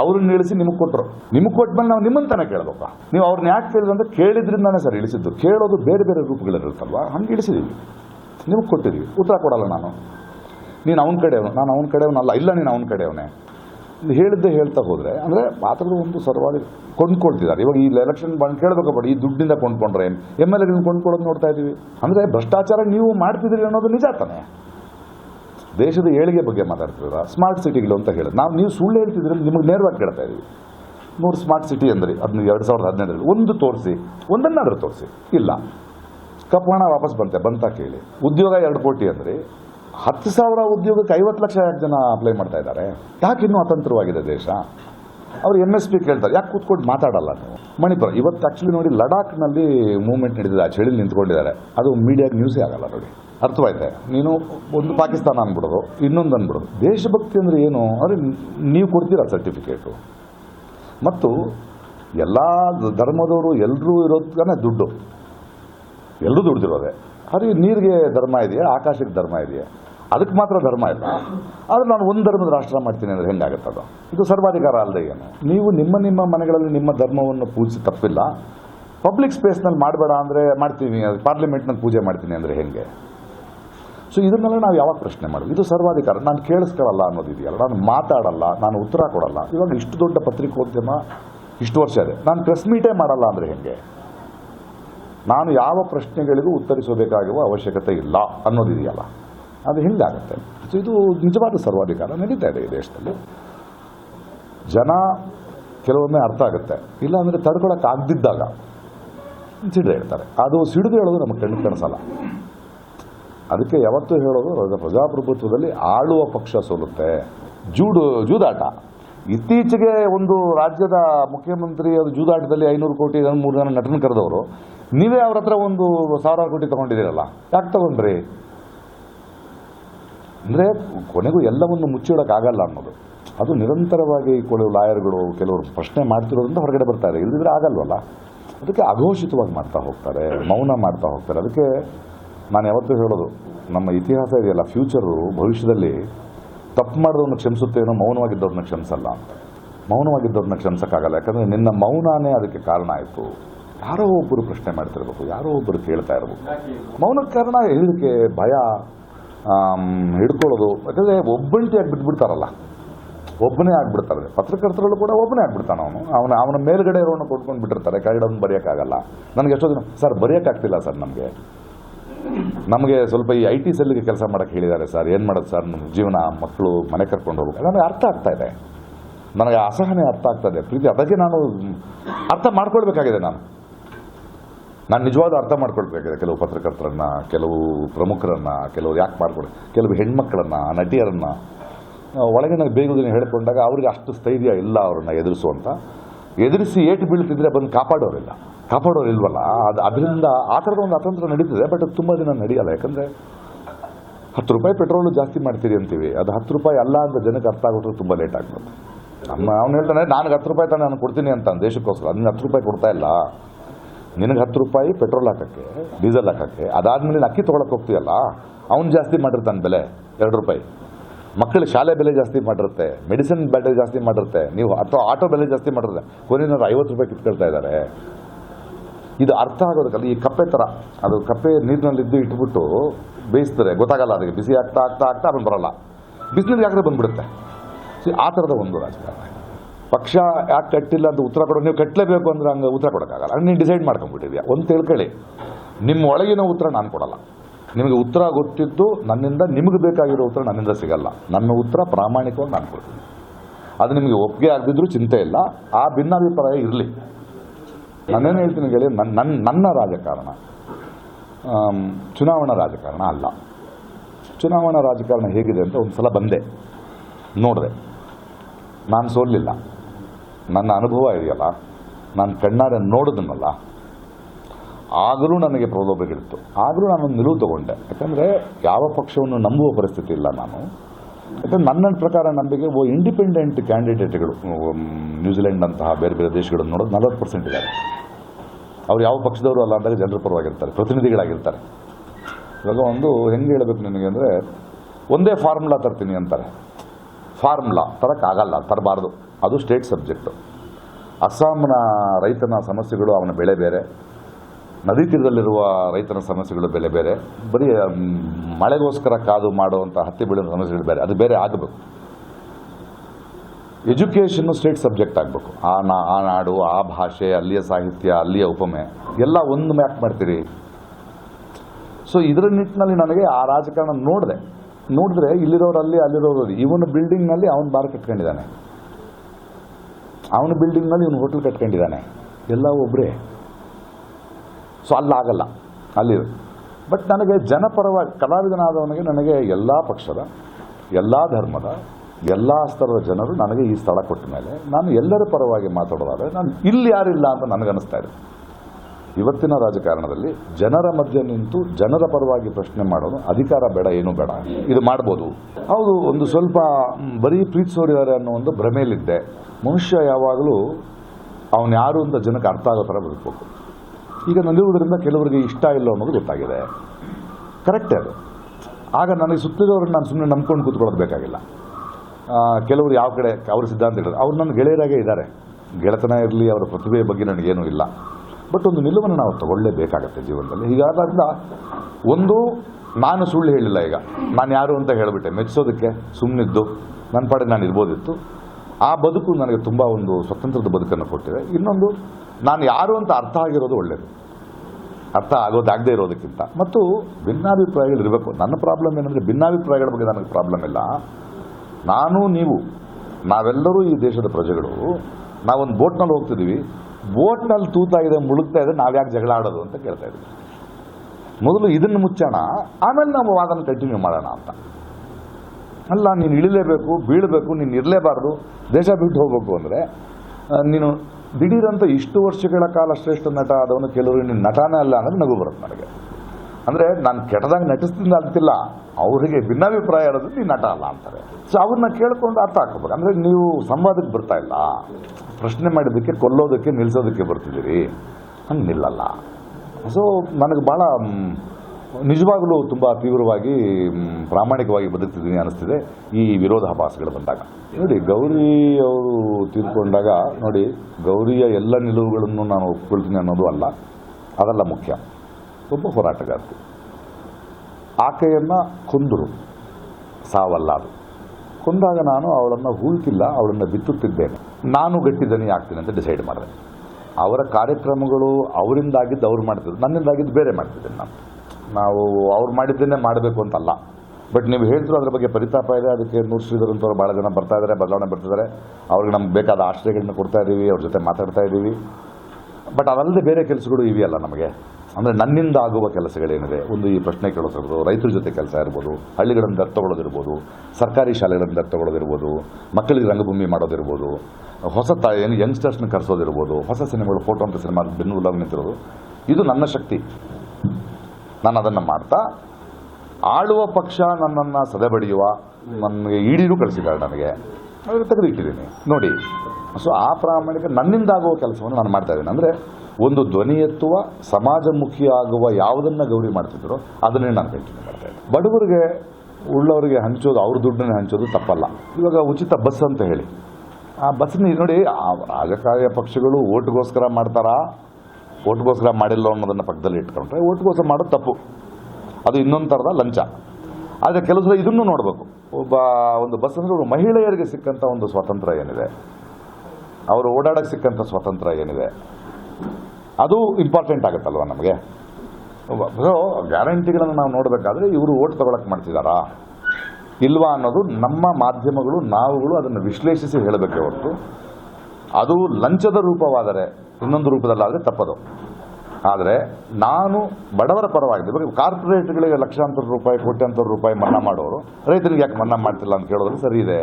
A: ಅವ್ರನ್ನ ಇಳಿಸಿ ನಿಮಗೆ ಕೊಟ್ಟರು ನಿಮಗೆ ಕೊಟ್ಮೇಲೆ ನಾವು ನಿಮ್ಮನ್ನ ತಾನೇ ಕೇಳಬೇಕಾ. ನೀವು ಅವ್ರನ್ನ ಯಾಕೆ ಕೇಳಿದ್ರು ಅಂದರೆ, ಕೇಳಿದ್ರಿಂದಾನೇ ಸರ್ ಇಳಿಸಿದ್ದು. ಕೇಳೋದು ಬೇರೆ ಬೇರೆ ರೂಪಗಳಿರುತ್ತಲ್ವಾ ಹಂಗೆ ಇಳಿಸಿದ್ದೀವಿ ನಿಮಗೆ ಕೊಟ್ಟಿದ್ದೀವಿ ಉತ್ತರ ಕೊಡಲ್ಲ ನಾನು. ನೀನು ಅವನ ಕಡೆಯವನು. ನಾನು ಅವನ ಕಡೆಯವನಲ್ಲ. ಇಲ್ಲ ನೀನು ಅವನ ಕಡೆಯವನೇ. ಹೇಳಿದ್ದೆ ಹೇಳ್ತಾ ಹೋದರೆ, ಅಂದರೆ ಪಾತ್ರದ ಒಂದು ಸರ್ವಾದಿ ಕೊಂಡ್ಕೊಳ್ತಿದ್ದಾರೆ. ಇವಾಗ ಈ ಎಲೆಕ್ಷನ್ ಬಂದು ಕೇಳಬೇಕು ಬಟ್ ಈ ದುಡ್ಡಿಂದ ಕೊಂಡ್ಕೊಂಡ್ರೆ ಎಂ ಎಲ್ ಎಗಳನ್ನ ಕೊಂಡ್ಕೊಳ್ಳೋದು ನೋಡ್ತಾ ಇದ್ದೀವಿ ಅಂದರೆ ಭ್ರಷ್ಟಾಚಾರ ನೀವು ಮಾಡ್ತಿದ್ದೀರಿ ಅನ್ನೋದು ನಿಜ ತಾನೆ? ದೇಶದ ಏಳಿಗೆ ಬಗ್ಗೆ ಮಾತಾಡ್ತಿದ್ರ ಸ್ಮಾರ್ಟ್ ಸಿಟಿಗಳು ಅಂತ ಹೇಳಿ. ನಾವು ನೀವು ಸುಳ್ಳು ಹೇಳ್ತಿದ್ರೆ ನಿಮಗೆ ನೇರವಾಗಿ ಕೇಳ್ತಾ ಇದ್ದೀವಿ ನೂರು ಸ್ಮಾರ್ಟ್ ಸಿಟಿ ಅಂದ್ರಿ ಅದನ್ನ ಎರಡು ಸಾವಿರದ ಹದಿನೈದರಲ್ಲಿ ಒಂದು ತೋರಿಸಿ, ಒಂದನ್ನಾದರೂ ತೋರಿಸಿ. ಇಲ್ಲ. ಕಪ್ಪು ಹಣ ವಾಪಸ್ ಬಂತೆ, ಬಂತ ಕೇಳಿ. ಉದ್ಯೋಗ ಎರಡು ಕೋಟಿ ಅಂದ್ರಿ ಹತ್ತು ಸಾವಿರ ಉದ್ಯೋಗಕ್ಕೆ ಐವತ್ತು ಲಕ್ಷ ಯಾಕೆ ಜನ ಅಪ್ಲೈ ಮಾಡ್ತಾ ಇದ್ದಾರೆ? ಯಾಕೆ ಇನ್ನೂ ಅತಂತ್ರವಾಗಿದೆ ದೇಶ? ಅವ್ರು ಎಂ ಎಸ್ ಪಿ ಕೇಳ್ತಾರೆ. ಯಾಕೆ ಕೂತ್ಕೊಂಡು ಮಾತಾಡಲ್ಲ ಮಣಿಪುರ, ಇವತ್ತು ಆ್ಯಕ್ಚುಲಿ ನೋಡಿ ಲಡಾಖ್ನಲ್ಲಿ ಮೂವ್ಮೆಂಟ್ ನಡೀತಿದೆ. ಆ ಚಳಿಲಿ ನಿಂತ್ಕೊಂಡಿದ್ದಾರೆ. ಅದು ಮೀಡಿಯಾಗೆ ನ್ಯೂಸೇ ಆಗಲ್ಲ ನೋಡಿ. ಅರ್ಥವಾಯ್ತೆ? ನೀನು ಒಂದು ಪಾಕಿಸ್ತಾನ ಅಂದ್ಬಿಡೋದು ಇನ್ನೊಂದು ಅಂದ್ಬಿಡೋದು ದೇಶಭಕ್ತಿ ಅಂದರೆ ಏನು? ಅಂದರೆ ನೀವು ಕೊಡ್ತೀರಾ ಸರ್ಟಿಫಿಕೇಟು ಮತ್ತು ಎಲ್ಲ ಧರ್ಮದವರು ಎಲ್ಲರೂ ಇರೋದಕ್ಕನೇ ದುಡ್ಡು. ಎಲ್ಲರೂ ದುಡ್ದಿರೋದೆ. ಅದೇ ನೀರಿಗೆ ಧರ್ಮ ಇದೆಯಾ? ಆಕಾಶಕ್ಕೆ ಧರ್ಮ ಇದೆಯಾ? ಅದಕ್ಕೆ ಮಾತ್ರ ಧರ್ಮ ಇಲ್ಲ. ಆದರೆ ನಾನು ಒಂದು ಧರ್ಮದ ರಾಷ್ಟ್ರ ಮಾಡ್ತೀನಿ ಅಂದರೆ ಹೆಂಗಾಗುತ್ತೆ ಅದು? ಇದು ಸರ್ವಾಧಿಕಾರ ಅಲ್ಲದೆ ಏನು? ನೀವು ನಿಮ್ಮ ನಿಮ್ಮ ಮನೆಗಳಲ್ಲಿ ನಿಮ್ಮ ಧರ್ಮವನ್ನು ಪೂಜಿಸಿ ತಪ್ಪಿಲ್ಲ. ಪಬ್ಲಿಕ್ ಸ್ಪೇಸ್ನಲ್ಲಿ ಮಾಡಬೇಡ ಅಂದರೆ ಮಾಡ್ತೀವಿ ಪಾರ್ಲಿಮೆಂಟ್ನಲ್ಲಿ ಪೂಜೆ ಮಾಡ್ತೀನಿ ಅಂದರೆ ಹೆಂಗೆ? ಸೊ ಇದನ್ನೆಲ್ಲ ನಾವು ಯಾವಾಗ ಪ್ರಶ್ನೆ ಮಾಡೋದು? ಇದು ಸರ್ವಾಧಿಕಾರ. ನಾನು ಕೇಳಿಸ್ಕೊಳ್ಳಲ್ಲ ಅನ್ನೋದು ಇದೆಯಲ್ಲ. ನಾನು ಮಾತಾಡಲ್ಲ, ನಾನು ಉತ್ತರ ಕೊಡಲ್ಲ. ಇವಾಗ ಇಷ್ಟು ದೊಡ್ಡ ಪತ್ರಿಕೋದ್ಯಮ ಇಷ್ಟು ವರ್ಷ ಇದೆ. ನಾನು ಪ್ರೆಸ್ ಮೀಟೇ ಮಾಡಲ್ಲ ಅಂದರೆ ಹೆಂಗೆ? ನಾನು ಯಾವ ಪ್ರಶ್ನೆಗಳಿಗೂ ಉತ್ತರಿಸಬೇಕಾಗುವ ಅವಶ್ಯಕತೆ ಇಲ್ಲ ಅನ್ನೋದಿದೆಯಲ್ಲ ಅದು ಹಿಂಗಾಗುತ್ತೆ. ಇದು ನಿಜವಾದ ಸರ್ವಾಧಿಕಾರ ನಡೀತಾ ಇದೆ ಈ ದೇಶದಲ್ಲಿ. ಜನ ಕೆಲವೊಮ್ಮೆ ಅರ್ಥ ಆಗುತ್ತೆ. ಇಲ್ಲ ತಡ್ಕೊಳಕ್ಕೆ ಆಗದಿದ್ದಾಗ ಸಿಡಿದು ಹೇಳ್ತಾರೆ. ಅದು ಸಿಡಿದು ಹೇಳೋದು ನಮಗೆ ಕಣ್ಣು ಕಾಣಿಸಲ್ಲ. ಅದಕ್ಕೆ ಯಾವತ್ತೂ ಹೇಳೋದು ಪ್ರಜಾ- ಪ್ರಜಾಪ್ರಭುತ್ವದಲ್ಲಿ ಆಳುವ ಪಕ್ಷ ಸೋಲುತ್ತೆ. ಜೂಡು, ಜೂದಾಟ. ಇತ್ತೀಚೆಗೆ ಒಂದು ರಾಜ್ಯದ ಮುಖ್ಯಮಂತ್ರಿ ಅದು ಜೂದಾಟದಲ್ಲಿ ಐನೂರು ಕೋಟಿ ಮೂರು ಜನ ನಟನ ಕರೆದವರು. ನೀವೇ ಅವ್ರ ಹತ್ರ ಒಂದು ಸಾವಿರಾರು ಕೋಟಿ ತಗೊಂಡಿದ್ದೀರಲ್ಲ. ಯಾಕೆ ತಗೊಂಡ್ರಿ? ಅಂದರೆ ಕೊನೆಗೂ ಎಲ್ಲವನ್ನು ಮುಚ್ಚಿಡೋಕ್ಕಾಗಲ್ಲ ಅನ್ನೋದು. ಅದು ನಿರಂತರವಾಗಿ ಕೆಲವು ಲಾಯರ್ಗಳು, ಕೆಲವರು ಪ್ರಶ್ನೆ ಮಾಡ್ತಿರೋದ್ರಿಂದ ಹೊರಗಡೆ ಬರ್ತಾರೆ. ಇಲ್ಲದಿದ್ರೆ ಆಗಲ್ವಲ್ಲ. ಅದಕ್ಕೆ ಅಘೋಷಿತವಾಗಿ ಮಾಡ್ತಾ ಹೋಗ್ತಾರೆ, ಮೌನ ಮಾಡ್ತಾ ಹೋಗ್ತಾರೆ. ಅದಕ್ಕೆ ನಾನು ಯಾವತ್ತೂ ಹೇಳೋದು, ನಮ್ಮ ಇತಿಹಾಸ ಇದೆಯಲ್ಲ, ಫ್ಯೂಚರು, ಭವಿಷ್ಯದಲ್ಲಿ ತಪ್ಪು ಮಾಡಿದವ್ರನ್ನ ಕ್ಷಮಿಸುತ್ತೇನೋ ಮೌನವಾಗಿದ್ದವ್ರನ್ನ ಕ್ಷಮಿಸಲ್ಲ ಅಂತ. ಮೌನವಾಗಿದ್ದವ್ರನ್ನ ಕ್ಷಮಿಸೋಕ್ಕಾಗಲ್ಲ. ಯಾಕಂದರೆ ನಿನ್ನ ಮೌನನೇ ಅದಕ್ಕೆ ಕಾರಣ ಆಯಿತು. ಯಾರೋ ಒಬ್ಬರು ಪ್ರಶ್ನೆ ಮಾಡ್ತಿರ್ಬೇಕು, ಯಾರೋ ಒಬ್ಬರು ಕೇಳ್ತಾ ಇರಬೇಕು. ಮೌನಕ್ಕೆ ಕಾರಣ ಹೇಳಿಕೆ ಭಯ ಹಿಡ್ಕೊಳ್ಳೋದು. ಯಾಕಂದರೆ ಒಬ್ಬಂಟಿಯಾಗಿ ಬಿಟ್ಬಿಡ್ತಾರಲ್ಲ ಒಬ್ಬನೇ ಆಗಿಬಿಡ್ತಾರೆ. ಪತ್ರಕರ್ತರಲ್ಲೂ ಕೂಡ ಒಬ್ಬನೇ ಆಗ್ಬಿಡ್ತಾನೆ ಅವನು. ಅವನ ಅವನ ಮೇಲ್ಗಡೆ ಇರೋನು ಕೊಟ್ಕೊಂಡು ಬಿಟ್ಟಿರ್ತಾರೆ. ಕೆಳಗಡೆ ಬರೆಯೋಕ್ಕಾಗಲ್ಲ. ನನಗೆ ಎಷ್ಟೋ ದಿನ, ಸರ್, ಬರೆಯೋಕ್ಕಾಗ್ತಿಲ್ಲ ಸರ್ ನಮಗೆ. ನಮಗೆ ಸ್ವಲ್ಪ ಈ ಐ ಟಿ ಸೆಲ್ಗೆ ಕೆಲಸ ಮಾಡೋಕ್ಕೆ ಹೇಳಿದ್ದಾರೆ ಸರ್. ಏನು ಮಾಡೋದು ಸರ್? ನಮ್ಮ ಜೀವನ, ಮಕ್ಕಳು, ಮನೆ ಕರ್ಕೊಂಡು ಹೋಗ್ಬೇಕು. ನನಗೆ ಅರ್ಥ ಆಗ್ತಾ ಇದೆ. ನನಗೆ ಅಸಹನೆ ಅರ್ಥ ಆಗ್ತಾ ಇದೆ. ಪ್ರೀತಿ, ಅದಕ್ಕೆ ನಾನು ಅರ್ಥ ಮಾಡ್ಕೊಳ್ಬೇಕಾಗಿದೆ ನಾನು. ನಾನು ನಿಜವಾದ ಅರ್ಥ ಮಾಡ್ಕೊಳ್ಬೇಕಾಗಿದೆ. ಕೆಲವು ಪತ್ರಕರ್ತರನ್ನ, ಕೆಲವು ಪ್ರಮುಖರನ್ನ, ಕೆಲವರು ಯಾಕೆ ಮಾಡ್ಕೊಡಿ ಕೆಲವು ಹೆಣ್ಮಕ್ಳನ್ನ, ನಟಿಯರನ್ನ. ಒಳಗಿನ ಬೇಗುದಿನ ಹೇಳಿಕೊಂಡಾಗ ಅವ್ರಿಗೆ ಅಷ್ಟು ಸ್ಥೈರ್ಯ ಇಲ್ಲ ಅವ್ರನ್ನ ಎದುರಿಸುವಂಥ ಎದುರಿಸಿ ಏಟು ಬೀಳ್ತಿದ್ರೆ ಬಂದು ಕಾಪಾಡೋರಿಲ್ಲ. ಕಾಪಾಡೋರು ಇಲ್ವಲ್ಲ ಅದು ಅದರಿಂದ ಆ ಥರದ ಒಂದು ಅತಂತ್ರ ನಡೀತಿದೆ. ಬಟ್ ಅದು ತುಂಬ ದಿನ ನಡೆಯಲ್ಲ. ಯಾಕಂದರೆ ಹತ್ತು ರೂಪಾಯಿ ಪೆಟ್ರೋಲು ಜಾಸ್ತಿ ಮಾಡ್ತೀರಿ ಅಂತೀವಿ. ಅದು ಹತ್ತು ರೂಪಾಯಿ ಅಲ್ಲ ಅಂತ ಜನಕ್ಕೆ ಅರ್ಥ ಆಗೋದು ತುಂಬ ಲೇಟ್ ಆಗ್ಬೋದು ನಮ್ಮ ಅವ್ನು ಹೇಳ್ತಾನೆ, ನನಗೆ ಹತ್ತು ರೂಪಾಯಿ ತಾನೆ ನಾನು ಕೊಡ್ತೀನಿ ಅಂತ ದೇಶಕ್ಕೋಸ್ಕರ. ಅದನ್ನ ಹತ್ತು ರೂಪಾಯಿ ಕೊಡ್ತಾ ಇಲ್ಲ. ನಿನಗೆ ಹತ್ತು ರೂಪಾಯಿ ಪೆಟ್ರೋಲ್ ಹಾಕಕ್ಕೆ, ಡೀಸೆಲ್ ಹಾಕಕ್ಕೆ, ಅದಾದ್ಮೇಲೆ ಅಕ್ಕಿ ತೊಗೊಳಕ್ಕೆ ಹೋಗ್ತೀಯಲ್ಲ, ಅವ್ನು ಜಾಸ್ತಿ ಮಾಡಿರ್ತಾನೆ ಬೆಲೆ, ಎರಡು ರೂಪಾಯಿ. ಮಕ್ಕಳ ಶಾಲೆ ಬೆಲೆ ಜಾಸ್ತಿ ಮಾಡಿರುತ್ತೆ, ಮೆಡಿಸಿನ್ ಬೆಲೆ ಜಾಸ್ತಿ ಮಾಡಿರುತ್ತೆ, ನೀವು ಅಥವಾ ಆಟೋ ಬೆಲೆ ಜಾಸ್ತಿ ಮಾಡಿರುತ್ತೆ ಕೊನೆಯವ್ರು ಐವತ್ತು ರೂಪಾಯಿ ಕಿತ್ಕೊಳ್ತಾ ಇದ್ದಾರೆ ಇದು ಅರ್ಥ ಆಗೋದಕ್ಕಲ್ಲ, ಈ ಕಪ್ಪೆ ಥರ ಅದು ಕಪ್ಪೆ ನೀರಿನಲ್ಲಿದ್ದು ಇಟ್ಬಿಟ್ಟು ಬೇಯಿಸ್ತಾರೆ, ಗೊತ್ತಾಗಲ್ಲ ಅದಕ್ಕೆ, ಬಿಸಿ ಆಗ್ತಾ ಆಗ್ತಾ ಆಗ್ತಾ ಅದನ್ನು ಬರೋಲ್ಲ. ಬಿಸಿನೀರಿಗೆ ಹಾಕಿದ್ರೆ ಬಂದ್ಬಿಡುತ್ತೆ. ಸೊ, ಆ ಥರದ ಒಂದು ರಾಜಕಾರಣ. ಪಕ್ಷ ಯಾಕೆ ಕಟ್ಟಿಲ್ಲ ಅಂತ ಉತ್ತರ ಕೊಡೋ ನೀವು ಕಟ್ಟಲೇಬೇಕು ಅಂದ್ರೆ ಹಂಗೆ ಉತ್ತರ ಕೊಡೋಕ್ಕಾಗಲ್ಲ. ಹಂಗೆ ನೀನು ಡಿಸೈಡ್ ಮಾಡ್ಕೊಂಡ್ಬಿಟ್ಟಿದ್ಯಾ? ಒಂದು ತಿಳ್ಕೊಳ್ಳಿ ನಿಮ್ಮ ಒಳಗಿನ ಉತ್ತರ ನಾನು ಕೊಡಲ್ಲ. ನಿಮಗೆ ಉತ್ತರ ಗೊತ್ತಿದ್ದು ನನ್ನಿಂದ ನಿಮಗೆ ಬೇಕಾಗಿರೋ ಉತ್ತರ ನನ್ನಿಂದ ಸಿಗಲ್ಲ. ನನ್ನ ಉತ್ತರ ಪ್ರಾಮಾಣಿಕವಾಗಿ ನಾನು ಕೊಡ್ತೀನಿ. ಅದು ನಿಮಗೆ ಒಪ್ಪಿಗೆ ಆಗದಿದ್ರೂ ಚಿಂತೆ ಇಲ್ಲ. ಆ ಭಿನ್ನಾಭಿಪ್ರಾಯ ಇರಲಿ. ನಾನೇನು ಹೇಳ್ತೀನಿ ಹೇಳಿ ನನ್ನ ನನ್ನ ನನ್ನ ರಾಜಕಾರಣ ಚುನಾವಣಾ ರಾಜಕಾರಣ ಅಲ್ಲ. ಚುನಾವಣಾ ರಾಜಕಾರಣ ಹೇಗಿದೆ ಅಂತ ಒಂದು ಸಲ ಬಂದೆ. ನೋಡಿದೆ. ನಾನು ಸೋಲಿಲ್ಲ ನನ್ನ ಅನುಭವ ಇದೆಯಲ್ಲ? ನಾನು ಕಣ್ಣಾರೆ ನೋಡಿದ್ನಲ್ಲ ಆಗಲೂ ನನಗೆ ಪ್ರಲೋಭಗಳಿತ್ತು. ಆಗಲೂ ನಾನೊಂದು ನಿಲುವು ತಗೊಂಡೆ ಯಾಕಂದರೆ ಯಾವ ಪಕ್ಷವನ್ನು ನಂಬುವ ಪರಿಸ್ಥಿತಿ ಇಲ್ಲ ನಾನು. ಯಾಕಂದರೆ ನನ್ನ ಪ್ರಕಾರ ನಂಬಿಕೆ, ಓ ಇಂಡಿಪೆಂಡೆಂಟ್ ಕ್ಯಾಂಡಿಡೇಟ್ಗಳು ನ್ಯೂಜಿಲೆಂಡ್ ಅಂತಹ ಬೇರೆ ಬೇರೆ ದೇಶಗಳನ್ನು ನೋಡೋದು ನಲವತ್ತು ಪರ್ಸೆಂಟ್ ಇದ್ದಾರೆ. ಅವ್ರು ಯಾವ ಪಕ್ಷದವರು ಅಲ್ಲ ಅಂದಾಗ ಜನರ ಪರವಾಗಿರ್ತಾರೆ, ಪ್ರತಿನಿಧಿಗಳಾಗಿರ್ತಾರೆ. ಇವಾಗ ಒಂದು ಹೆಂಗೆ ಹೇಳಬೇಕು ನಿನಗೆ ಅಂದರೆ, ಒಂದೇ ಫಾರ್ಮುಲಾ ತರ್ತೀನಿ ಅಂತಾರೆ. ಫಾರ್ಮುಲಾ ತರೋಕ್ಕಾಗಲ್ಲ, ತರಬಾರ್ದು. ಅದು ಸ್ಟೇಟ್ ಸಬ್ಜೆಕ್ಟು. ಅಸ್ಸಾಂನ ರೈತನ ಸಮಸ್ಯೆಗಳು ಅವನ ಬೆಳೆ ಬೇರೆ. ನದಿ ತೀರದಲ್ಲಿರುವ ರೈತನ ಸಮಸ್ಯೆಗಳು ಬೆಲೆ ಬೇರೆ. ಬರೀ ಮಳೆಗೋಸ್ಕರ ಕಾದು ಮಾಡುವಂಥ ಹತ್ತಿ ಬೆಳೆ ಸಮಸ್ಯೆಗಳು ಬೇರೆ. ಅದು ಬೇರೆ ಆಗಬೇಕು. ಎಜುಕೇಷನ್ನು ಸ್ಟೇಟ್ ಸಬ್ಜೆಕ್ಟ್ ಆಗಬೇಕು. ಆ ನಾ, ಆ ನಾಡು, ಆ ಭಾಷೆ, ಅಲ್ಲಿಯ ಸಾಹಿತ್ಯ, ಅಲ್ಲಿಯ ಉಪಮೆ, ಎಲ್ಲ ಒಂದು ಮ್ಯಾಕ್ ಮಾಡ್ತೀರಿ. ಸೊ ಇದರ ನಿಟ್ಟಿನಲ್ಲಿ ನನಗೆ ಆ ರಾಜಕಾರಣ ನೋಡಿದೆ. ನೋಡಿದ್ರೆ ಇಲ್ಲಿರೋರು ಅಲ್ಲಿ, ಅಲ್ಲಿರೋರು ಬಿಲ್ಡಿಂಗ್ನಲ್ಲಿ ಅವನು ಬಾರ್ ಕಟ್ಕೊಂಡಿದ್ದಾನೆ. ಅವನ ಬಿಲ್ಡಿಂಗ್ನಲ್ಲಿ ಇವನು ಹೋಟ್ಲ್ ಕಟ್ಕೊಂಡಿದ್ದಾನೆ. ಎಲ್ಲ ಒಬ್ಬರೇ ಸೊ ಅಲ್ಲಾಗಲ್ಲ. ಅಲ್ಲಿ ಬಟ್ ನನಗೆ ಜನಪರವಾಗಿ, ಕಲಾವಿದನಾದವನಿಗೆ ನನಗೆ ಎಲ್ಲ ಪಕ್ಷದ, ಎಲ್ಲ ಧರ್ಮದ, ಎಲ್ಲ ಸ್ತರದ ಜನರು ನನಗೆ ಈ ಸ್ಥಳ ಕೊಟ್ಟ ಮೇಲೆ ನಾನು ಎಲ್ಲರ ಪರವಾಗಿ ಮಾತಾಡೋದಾದರೆ ನಾನು ಇಲ್ಲಿ ಯಾರಿಲ್ಲ ಅಂತ ನನಗನ್ನಿಸ್ತಾ ಇದೆ. ಇವತ್ತಿನ ರಾಜಕಾರಣದಲ್ಲಿ ಜನರ ಮಧ್ಯೆ ನಿಂತು ಜನರ ಪರವಾಗಿ ಪ್ರಶ್ನೆ ಮಾಡೋದು ಅಧಿಕಾರ ಬೇಡ, ಏನೂ ಬೇಡ. ಇದು ಮಾಡ್ಬೋದು. ಹೌದು, ಒಂದು ಸ್ವಲ್ಪ ಬರೀ ಪ್ರೀತಿಸೋರಿದ್ದಾರೆ ಅನ್ನೋ ಒಂದು ಭ್ರಮೆಯಲ್ಲಿದ್ದೆ. ಮನುಷ್ಯ ಯಾವಾಗಲೂ ಅವನು ಯಾರು ಅಂತ ಜನಕ್ಕೆ ಅರ್ಥ ಆಗೋ ಥರ ಬದುಕಬೇಕು. ಈಗ ನಲಿಯುವುದರಿಂದ ಕೆಲವರಿಗೆ ಇಷ್ಟ ಇಲ್ಲ ಅನ್ನೋದು ಗೊತ್ತಾಗಿದೆ. ಕರೆಕ್ಟೇ ಅದು. ಆಗ ನನಗೆ ಸುತ್ತಿದವ್ರನ್ನ ನಾನು ಸುಮ್ಮನೆ ನಂಬ್ಕೊಂಡು ಕೂತ್ಕೊಳ್ಳೋದು ಬೇಕಾಗಿಲ್ಲ. ಕೆಲವರು ಯಾವ ಕಡೆ ಅವ್ರ ಸಿದ್ಧಾಂತಗಳು ಅವ್ರು ನನ್ನ ಗೆಳೆಯರಾಗೆ ಇದ್ದಾರೆ. ಗೆಳೆತನ ಇರಲಿ, ಅವರ ಪ್ರತಿಭೆಯ ಬಗ್ಗೆ ನನಗೇನೂ ಇಲ್ಲ. ಬಟ್ ಒಂದು ನಿಲುವನ್ನು ನಾವು ತಗೊಳ್ಳೇಬೇಕಾಗತ್ತೆ ಜೀವನದಲ್ಲಿ. ಹೀಗಾದ್ರಿಂದ ಒಂದು, ನಾನು ಸುಳ್ಳು ಹೇಳಿಲ್ಲ ಈಗ. ನಾನು ಯಾರು ಅಂತ ಹೇಳಿಬಿಟ್ಟೆ. ಮೆಚ್ಚಿಸೋದಕ್ಕೆ ಸುಮ್ಮನಿದ್ದು ನನ್ನ ಪಾಡಿಗೆ ನಾನು ಇರ್ಬೋದಿತ್ತು. ಆ ಬದುಕು ನನಗೆ ತುಂಬ ಒಂದು ಸ್ವತಂತ್ರದ ಬದುಕನ್ನು ಕೊಟ್ಟಿದೆ. ಇನ್ನೊಂದು, ನಾನು ಯಾರು ಅಂತ ಅರ್ಥ ಆಗಿರೋದು ಒಳ್ಳೆಯದು ಅರ್ಥ ಆಗೋದಾಗದೇ ಇರೋದಕ್ಕಿಂತ. ಮತ್ತು ಭಿನ್ನಾಭಿಪ್ರಾಯಗಳಿರಬೇಕು ನನ್ನ ಪ್ರಾಬ್ಲಮ್ ಏನಂದರೆ ಭಿನ್ನಾಭಿಪ್ರಾಯಗಳ ಬಗ್ಗೆ ನನಗೆ ಪ್ರಾಬ್ಲಮ್ ಇಲ್ಲ. ನಾನು, ನೀವು, ನಾವೆಲ್ಲರೂ ಈ ದೇಶದ ಪ್ರಜೆಗಳು, ನಾವೊಂದು ಬೋಟ್ನಲ್ಲಿ ಹೋಗ್ತಿದ್ದೀವಿ. ಬೋಟ್ನಲ್ಲಿ ತೂತಾ ಇದೆ, ಮುಳುಗ್ತಾ ಇದೆ ನಾವು ಯಾಕೆ ಜಗಳ ಆಡೋದು ಅಂತ ಕೇಳ್ತಾ ಇದ್ದೀವಿ. ಮೊದಲು ಇದನ್ನು ಮುಚ್ಚೋಣ, ಆಮೇಲೆ ನಾವು ವಾದನ ಕಂಟಿನ್ಯೂ ಮಾಡೋಣ ಅಂತ. ಅಲ್ಲ, ನೀನು ಇಳಿಲೇಬೇಕು, ಬೀಳಬೇಕು, ನೀನು ಇರಲೇಬಾರ್ದು, ದೇಶ ಬಿಟ್ಟು ಹೋಗ್ಬೇಕು ಅಂದರೆ ನೀನು ದಿಢೀರಂತ ಇಷ್ಟು ವರ್ಷಗಳ ಕಾಲ ಶ್ರೇಷ್ಠ ನಟ ಆದವನು ಕೆಲವರು ನೀನು ನಟನೇ ಅಲ್ಲ ಅಂದರೆ ನಗು ಬರುತ್ತೆ ನನಗೆ. ಅಂದರೆ ನಾನು ಕೆಟ್ಟದಾಗ ನಟಿಸ್ತೀನಿ ಅಂತಿಲ್ಲ, ಅವರಿಗೆ ಭಿನ್ನಾಭಿಪ್ರಾಯ ಇರೋದು ನೀನು ನಟ ಅಲ್ಲ ಅಂತಾರೆ. ಸೊ ಅವ್ರನ್ನ ಕೇಳ್ಕೊಂಡು ಅರ್ಥ ಹಾಕೋಬೇಕು ಅಂದರೆ ನೀವು ಸಂವಾದಕ್ಕೆ ಬರ್ತಾ ಇಲ್ಲ, ಪ್ರಶ್ನೆ ಮಾಡಿದ್ದಕ್ಕೆ, ಕೊಲ್ಲೋದಕ್ಕೆ ನಿಲ್ಲಿಸೋದಕ್ಕೆ ಬರ್ತಿದ್ದೀರಿ. ಹಂಗೆ ನಿಲ್ಲಲ್ಲ. ಸೊ ನನಗೆ ಭಾಳ ನಿಜವಾಗಲೂ ತುಂಬ ತೀವ್ರವಾಗಿ ಪ್ರಾಮಾಣಿಕವಾಗಿ ಬದುಕ್ತಿದ್ದೀನಿ ಅನ್ನಿಸ್ತಿದೆ ಈ ವಿರೋಧಾಭಾಸಗಳು ಬಂದಾಗ. ನೋಡಿ, ಗೌರಿ ಅವರು ತೀರ್ಕೊಂಡಾಗ, ನೋಡಿ, ಗೌರಿಯ ಎಲ್ಲ ನಿಲುವುಗಳನ್ನು ನಾನು ಒಪ್ಕೊಳ್ತೀನಿ ಅನ್ನೋದು ಅಲ್ಲ, ಅದಲ್ಲ ಮುಖ್ಯ. ಒಬ್ಬ ಹೋರಾಟಗಾರ್ತಿ. ಆಕೆಯನ್ನು ಕೊಂದರು. ಸಾವಲ್ಲ ಅದು. ಕೊಂದಾಗ ನಾನು ಅವಳನ್ನು ಹೂಳ್ತಿಲ್ಲ ಅವಳನ್ನು ಬಿತ್ತುತ್ತಿದ್ದೇನೆ. ನಾನು ಗಟ್ಟಿದನಿ ಆಗ್ತೀನಿ ಅಂತ ಡಿಸೈಡ್ ಮಾಡಿದೆ. ಅವರ ಕಾರ್ಯಕ್ರಮಗಳು ಅವರಿಂದಾಗಿದ್ದು ಅವ್ರು ಮಾಡ್ತಿದ್ರು, ನನ್ನಿಂದಾಗಿದ್ದು ಬೇರೆ ಮಾಡ್ತಿದ್ದೇನೆ ನಾನು. ನಾವು ಅವ್ರು ಮಾಡಿದ್ದನ್ನೇ ಮಾಡಬೇಕು ಅಂತಲ್ಲ. ಬಟ್ ನೀವು ಹೇಳಿದ್ರು ಅದ್ರ ಬಗ್ಗೆ ಪರಿತಾಪ ಇದೆ. ಅದಕ್ಕೆ ಶ್ರೀಧರ್ ಅಂತವ್ರು ಭಾಳ ಜನ ಬರ್ತಾ ಇದ್ದಾರೆ ಬದಲಾವಣೆ ಬರ್ತಿದ್ದಾರೆ ಅವ್ರಿಗೆ ನಮ್ಗೆ ಬೇಕಾದ ಆಶ್ರಯಗಳನ್ನ ಕೊಡ್ತಾ ಇದ್ದೀವಿ ಅವ್ರ ಜೊತೆ ಮಾತಾಡ್ತಾ ಇದ್ದೀವಿ ಬಟ್ ಅದಲ್ಲದೆ ಬೇರೆ ಕೆಲಸಗಳು ಇವೆಯಲ್ಲ ನಮಗೆ. ಅಂದರೆ ನನ್ನಿಂದ ಆಗುವ ಕೆಲಸಗಳೇನಿದೆ? ಒಂದು ಈ ಪ್ರಶ್ನೆ ಕೇಳೋದಿರ್ಬೋದು ರೈತರ ಜೊತೆ ಕೆಲಸ ಇರ್ಬೋದು, ಹಳ್ಳಿಗಳನ್ನು ದತ್ತು ತಗೊಳ್ಳೋದಿರ್ಬೋದು ಸರ್ಕಾರಿ ಶಾಲೆಗಳನ್ನು ದತ್ತು ತಗೊಳ್ಳೋದಿರ್ಬೋದು ಮಕ್ಕಳಿಗೆ ರಂಗಭೂಮಿ ಮಾಡೋದಿರ್ಬೋದು, ಹೊಸ ತ ಏನು ಯಂಗ್ಸ್ಟರ್ಸ್ನ ಕರೆಸೋದಿರ್ಬೋದು, ಹೊಸ ಸಿನಿಮಾಗಳು ಫೋಟೋ ಅಂತ ಸಿನಿಮಾ ಬೆನ್ನುಲಾಗಿ ನಿಂತಿರೋದು. ಇದು ನನ್ನ ಶಕ್ತಿ. ನಾನು ಅದನ್ನು ಮಾಡ್ತಾ, ಆಳುವ ಪಕ್ಷ ನನ್ನನ್ನು ಸದೆಬಡಿಯುವ, ನನಗೆ ಈಡೀರು ಕಳಿಸಿದ್ದಾರೆ ನನಗೆ. ಅದನ್ನು ತೆಗೆದಿಟ್ಟಿದ್ದೀನಿ. ನೋಡಿ, ಸೊ ಆ ಪ್ರಾಮಾಣಿಕ ನನ್ನಿಂದಾಗುವ ಕೆಲಸವನ್ನು ನಾನು ಮಾಡ್ತಾ ಇದ್ದೀನಿ. ಅಂದರೆ ಒಂದು ಧ್ವನಿ ಎತ್ತುವ, ಸಮಾಜಮುಖಿ ಆಗುವ ಯಾವುದನ್ನು ಗೌರಿ ಮಾಡ್ತಿದ್ರು ಅದನ್ನೇ ನಾನು ಕಂಟಿನ್ಯೂ ಮಾಡ್ತಾ ಇದ್ದೀನಿ. ಬಡವರಿಗೆ ಉಳ್ಳವರಿಗೆ ಹಂಚೋದು, ಅವ್ರ ದುಡ್ಡನ್ನೇ ಹಂಚೋದು ತಪ್ಪಲ್ಲ. ಇವಾಗ ಉಚಿತ ಬಸ್ ಅಂತ ಹೇಳಿ. ಆ ಬಸ್ನ ನೋಡಿ, ಆ ರಾಜಕಾರಿಯ ಪಕ್ಷಗಳು ಓಟ್ಗೋಸ್ಕರ ಮಾಡ್ತಾರಾ? ಓಟ್ಗೋಸ್ಕರ ಮಾಡಿಲ್ಲ ಅನ್ನೋದನ್ನು ಪಕ್ಕದಲ್ಲಿ ಇಟ್ಕೊಂಡ್ರೆ ಓಟ್ಗೋಸ್ಕರ ಮಾಡೋದು ತಪ್ಪು. ಅದು ಇನ್ನೊಂದು ಥರದ ಲಂಚ. ಆದರೆ ಕೆಲವು ಸಲ ಇದನ್ನು ನೋಡಬೇಕು. ಒಬ್ಬ ಒಂದು ಬಸ್ ಅಂದರೆ ಒಬ್ಬ ಮಹಿಳೆಯರಿಗೆ ಸಿಕ್ಕಂಥ ಒಂದು ಸ್ವಾತಂತ್ರ್ಯ ಏನಿದೆ? ಅವರು ಓಡಾಡಕ್ಕೆ ಸಿಕ್ಕಂಥ ಸ್ವಾತಂತ್ರ್ಯ ಏನಿದೆ? ಅದು ಇಂಪಾರ್ಟೆಂಟ್ ಆಗುತ್ತಲ್ವ ನಮಗೆ? ಸೊ ಗ್ಯಾರಂಟಿಗಳನ್ನು ನಾವು ನೋಡಬೇಕಾದ್ರೆ ಇವರು ಓಟ್ ತಗೊಳಕ್ಕೆ ಮಾಡ್ತಿದ್ದಾರಾ ಇಲ್ವಾ ಅನ್ನೋದು ನಮ್ಮ ಮಾಧ್ಯಮಗಳು, ನಾವುಗಳು ಅದನ್ನು ವಿಶ್ಲೇಷಿಸಿ ಹೇಳಬೇಕೇ ಹೊರತು. ಅದು ಲಂಚದ ರೂಪವಾದರೆ ಇನ್ನೊಂದು ರೂಪದಲ್ಲಾದರೆ ತಪ್ಪದು. ಆದರೆ ನಾನು ಬಡವರ ಪರವಾಗಿದೆ ಇವಾಗ ಕಾರ್ಪೊರೇಟ್ಗಳಿಗೆ ಲಕ್ಷಾಂತರ ರೂಪಾಯಿ, ಕೋಟ್ಯಾಂತರ ರೂಪಾಯಿ ಮನ್ನಾ ಮಾಡೋರು, ರೈತರಿಗೆ ಯಾಕೆ ಮನ್ನಾ ಮಾಡ್ತಿಲ್ಲ ಅಂತ ಕೇಳೋದ್ರೆ ಸರಿ ಇದೆ.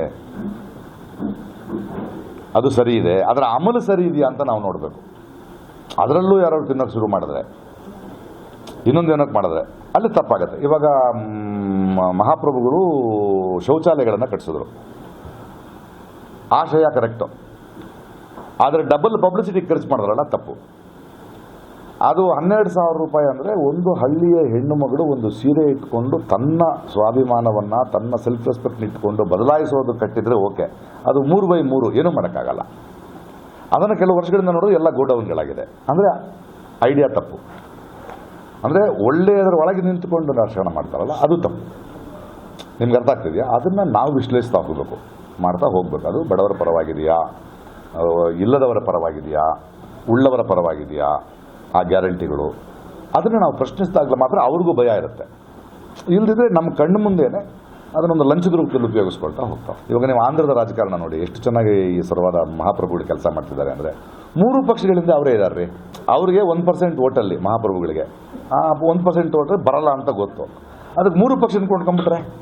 A: ಅದು ಸರಿ ಇದೆ. ಅದರ ಅಮಲು ಸರಿ ಇದೆಯಾ ಅಂತ ನಾವು ನೋಡಬೇಕು. ಅದರಲ್ಲೂ ಯಾರು ತಿನ್ನೋಕೆ ಶುರು ಮಾಡಿದ್ರೆ. ಇನ್ನೊಂದು ಏನಕ್ಕೆ ಮಾಡಿದ್ರೆ? ಅಲ್ಲಿ ತಪ್ಪಾಗತ್ತೆ. ಇವಾಗ ಮಹಾಪ್ರಭುಗಳು ಶೌಚಾಲಯಗಳನ್ನು ಕಟ್ಟಿಸಿದ್ರು ಆಶಯ ಕರೆಕ್ಟು. ಆದರೆ ಡಬಲ್ ಪಬ್ಲಿಸಿಟಿ ಖರ್ಚು ಮಾಡಿದ್ರಲ್ಲ, ತಪ್ಪು. ಅದು ಹನ್ನೆರಡು ಸಾವಿರ ರೂಪಾಯಿ ಅಂದರೆ ಒಂದು ಹಳ್ಳಿಯ ಹೆಣ್ಣು ಮಗಳು ಒಂದು ಸೀರೆ ಇಟ್ಕೊಂಡು ತನ್ನ ಸ್ವಾಭಿಮಾನವನ್ನು, ತನ್ನ ಸೆಲ್ಫ್ ರೆಸ್ಪೆಕ್ಟ್ ಇಟ್ಕೊಂಡು ಬದಲಾಯಿಸೋದು ಕಟ್ಟಿದರೆ ಓಕೆ. ಅದು ಮೂರು ಬೈ ಮೂರು, ಏನೂ ಮಾಡೋಕ್ಕಾಗಲ್ಲ. ಅದನ್ನು ಕೆಲವು ವರ್ಷಗಳಿಂದ ನೋಡೋದು ಎಲ್ಲ ಗೋಡೌನ್ಗಳಾಗಿದೆ. ಅಂದರೆ ಐಡಿಯಾ ತಪ್ಪು. ಅಂದರೆ ಒಳ್ಳೆಯದರ ಒಳಗೆ ನಿಂತುಕೊಂಡು ರಾಜಕಾರಣ ಮಾಡ್ತಾರಲ್ಲ, ಅದು ತಪ್ಪು. ನಿಮ್ಗೆ ಅರ್ಥ ಆಗ್ತಿದೆಯಾ? ಅದನ್ನು ನಾವು ವಿಶ್ಲೇಷಿಸ್ತಾ ಹೋಗಬೇಕು. ಮಾಡ್ತಾ ಹೋಗಬೇಕು. ಅದು ಬಡವರ ಪರವಾಗಿದೆಯಾ? ಇಲ್ಲದವರ ಪರವಾಗಿದೆಯಾ? ಉಳ್ಳವರ ಪರವಾಗಿದೆಯಾ? ಆ ಗ್ಯಾರಂಟಿಗಳು. ಅದನ್ನು ನಾವು ಪ್ರಶ್ನಿಸಿದಾಗಲೂ ಮಾತ್ರ ಅವ್ರಿಗೂ ಭಯ ಇರುತ್ತೆ. ಇಲ್ಲದಿದ್ರೆ ನಮ್ಮ ಕಣ್ಣು ಮುಂದೆಯೇ ಅದನ್ನೊಂದು ಲಂಚದ ರೂಪದಲ್ಲಿ ಉಪಯೋಗಿಸ್ಕೊಳ್ತಾ ಹೋಗ್ತಾವೆ. ಇವಾಗ ನೀವು ಆಂಧ್ರದ ರಾಜಕಾರಣ ನೋಡಿ, ಎಷ್ಟು ಚೆನ್ನಾಗಿ ಈ ಸರ್ವಾದ ಮಹಾಪ್ರಭುಗಳು ಕೆಲಸ ಮಾಡ್ತಿದ್ದಾರೆ ಅಂದರೆ, ಮೂರು ಪಕ್ಷಗಳಿಂದ ಅವರೇ ಇದ್ದಾರೆ ರೀ ಅವರಿಗೆ ಒಂದು ಪರ್ಸೆಂಟ್ ಓಟಲ್ಲಿ ಮಹಾಪ್ರಭುಗಳಿಗೆ. ಆ, ಒಂದು ಪರ್ಸೆಂಟ್ ಓಟ್ರೆ ಬರಲ್ಲ ಅಂತ ಗೊತ್ತು. ಅದಕ್ಕೆ ಮೂರು ಪಕ್ಷ ಕೊಂಡ್ಕೊಂಬಿಟ್ರೆ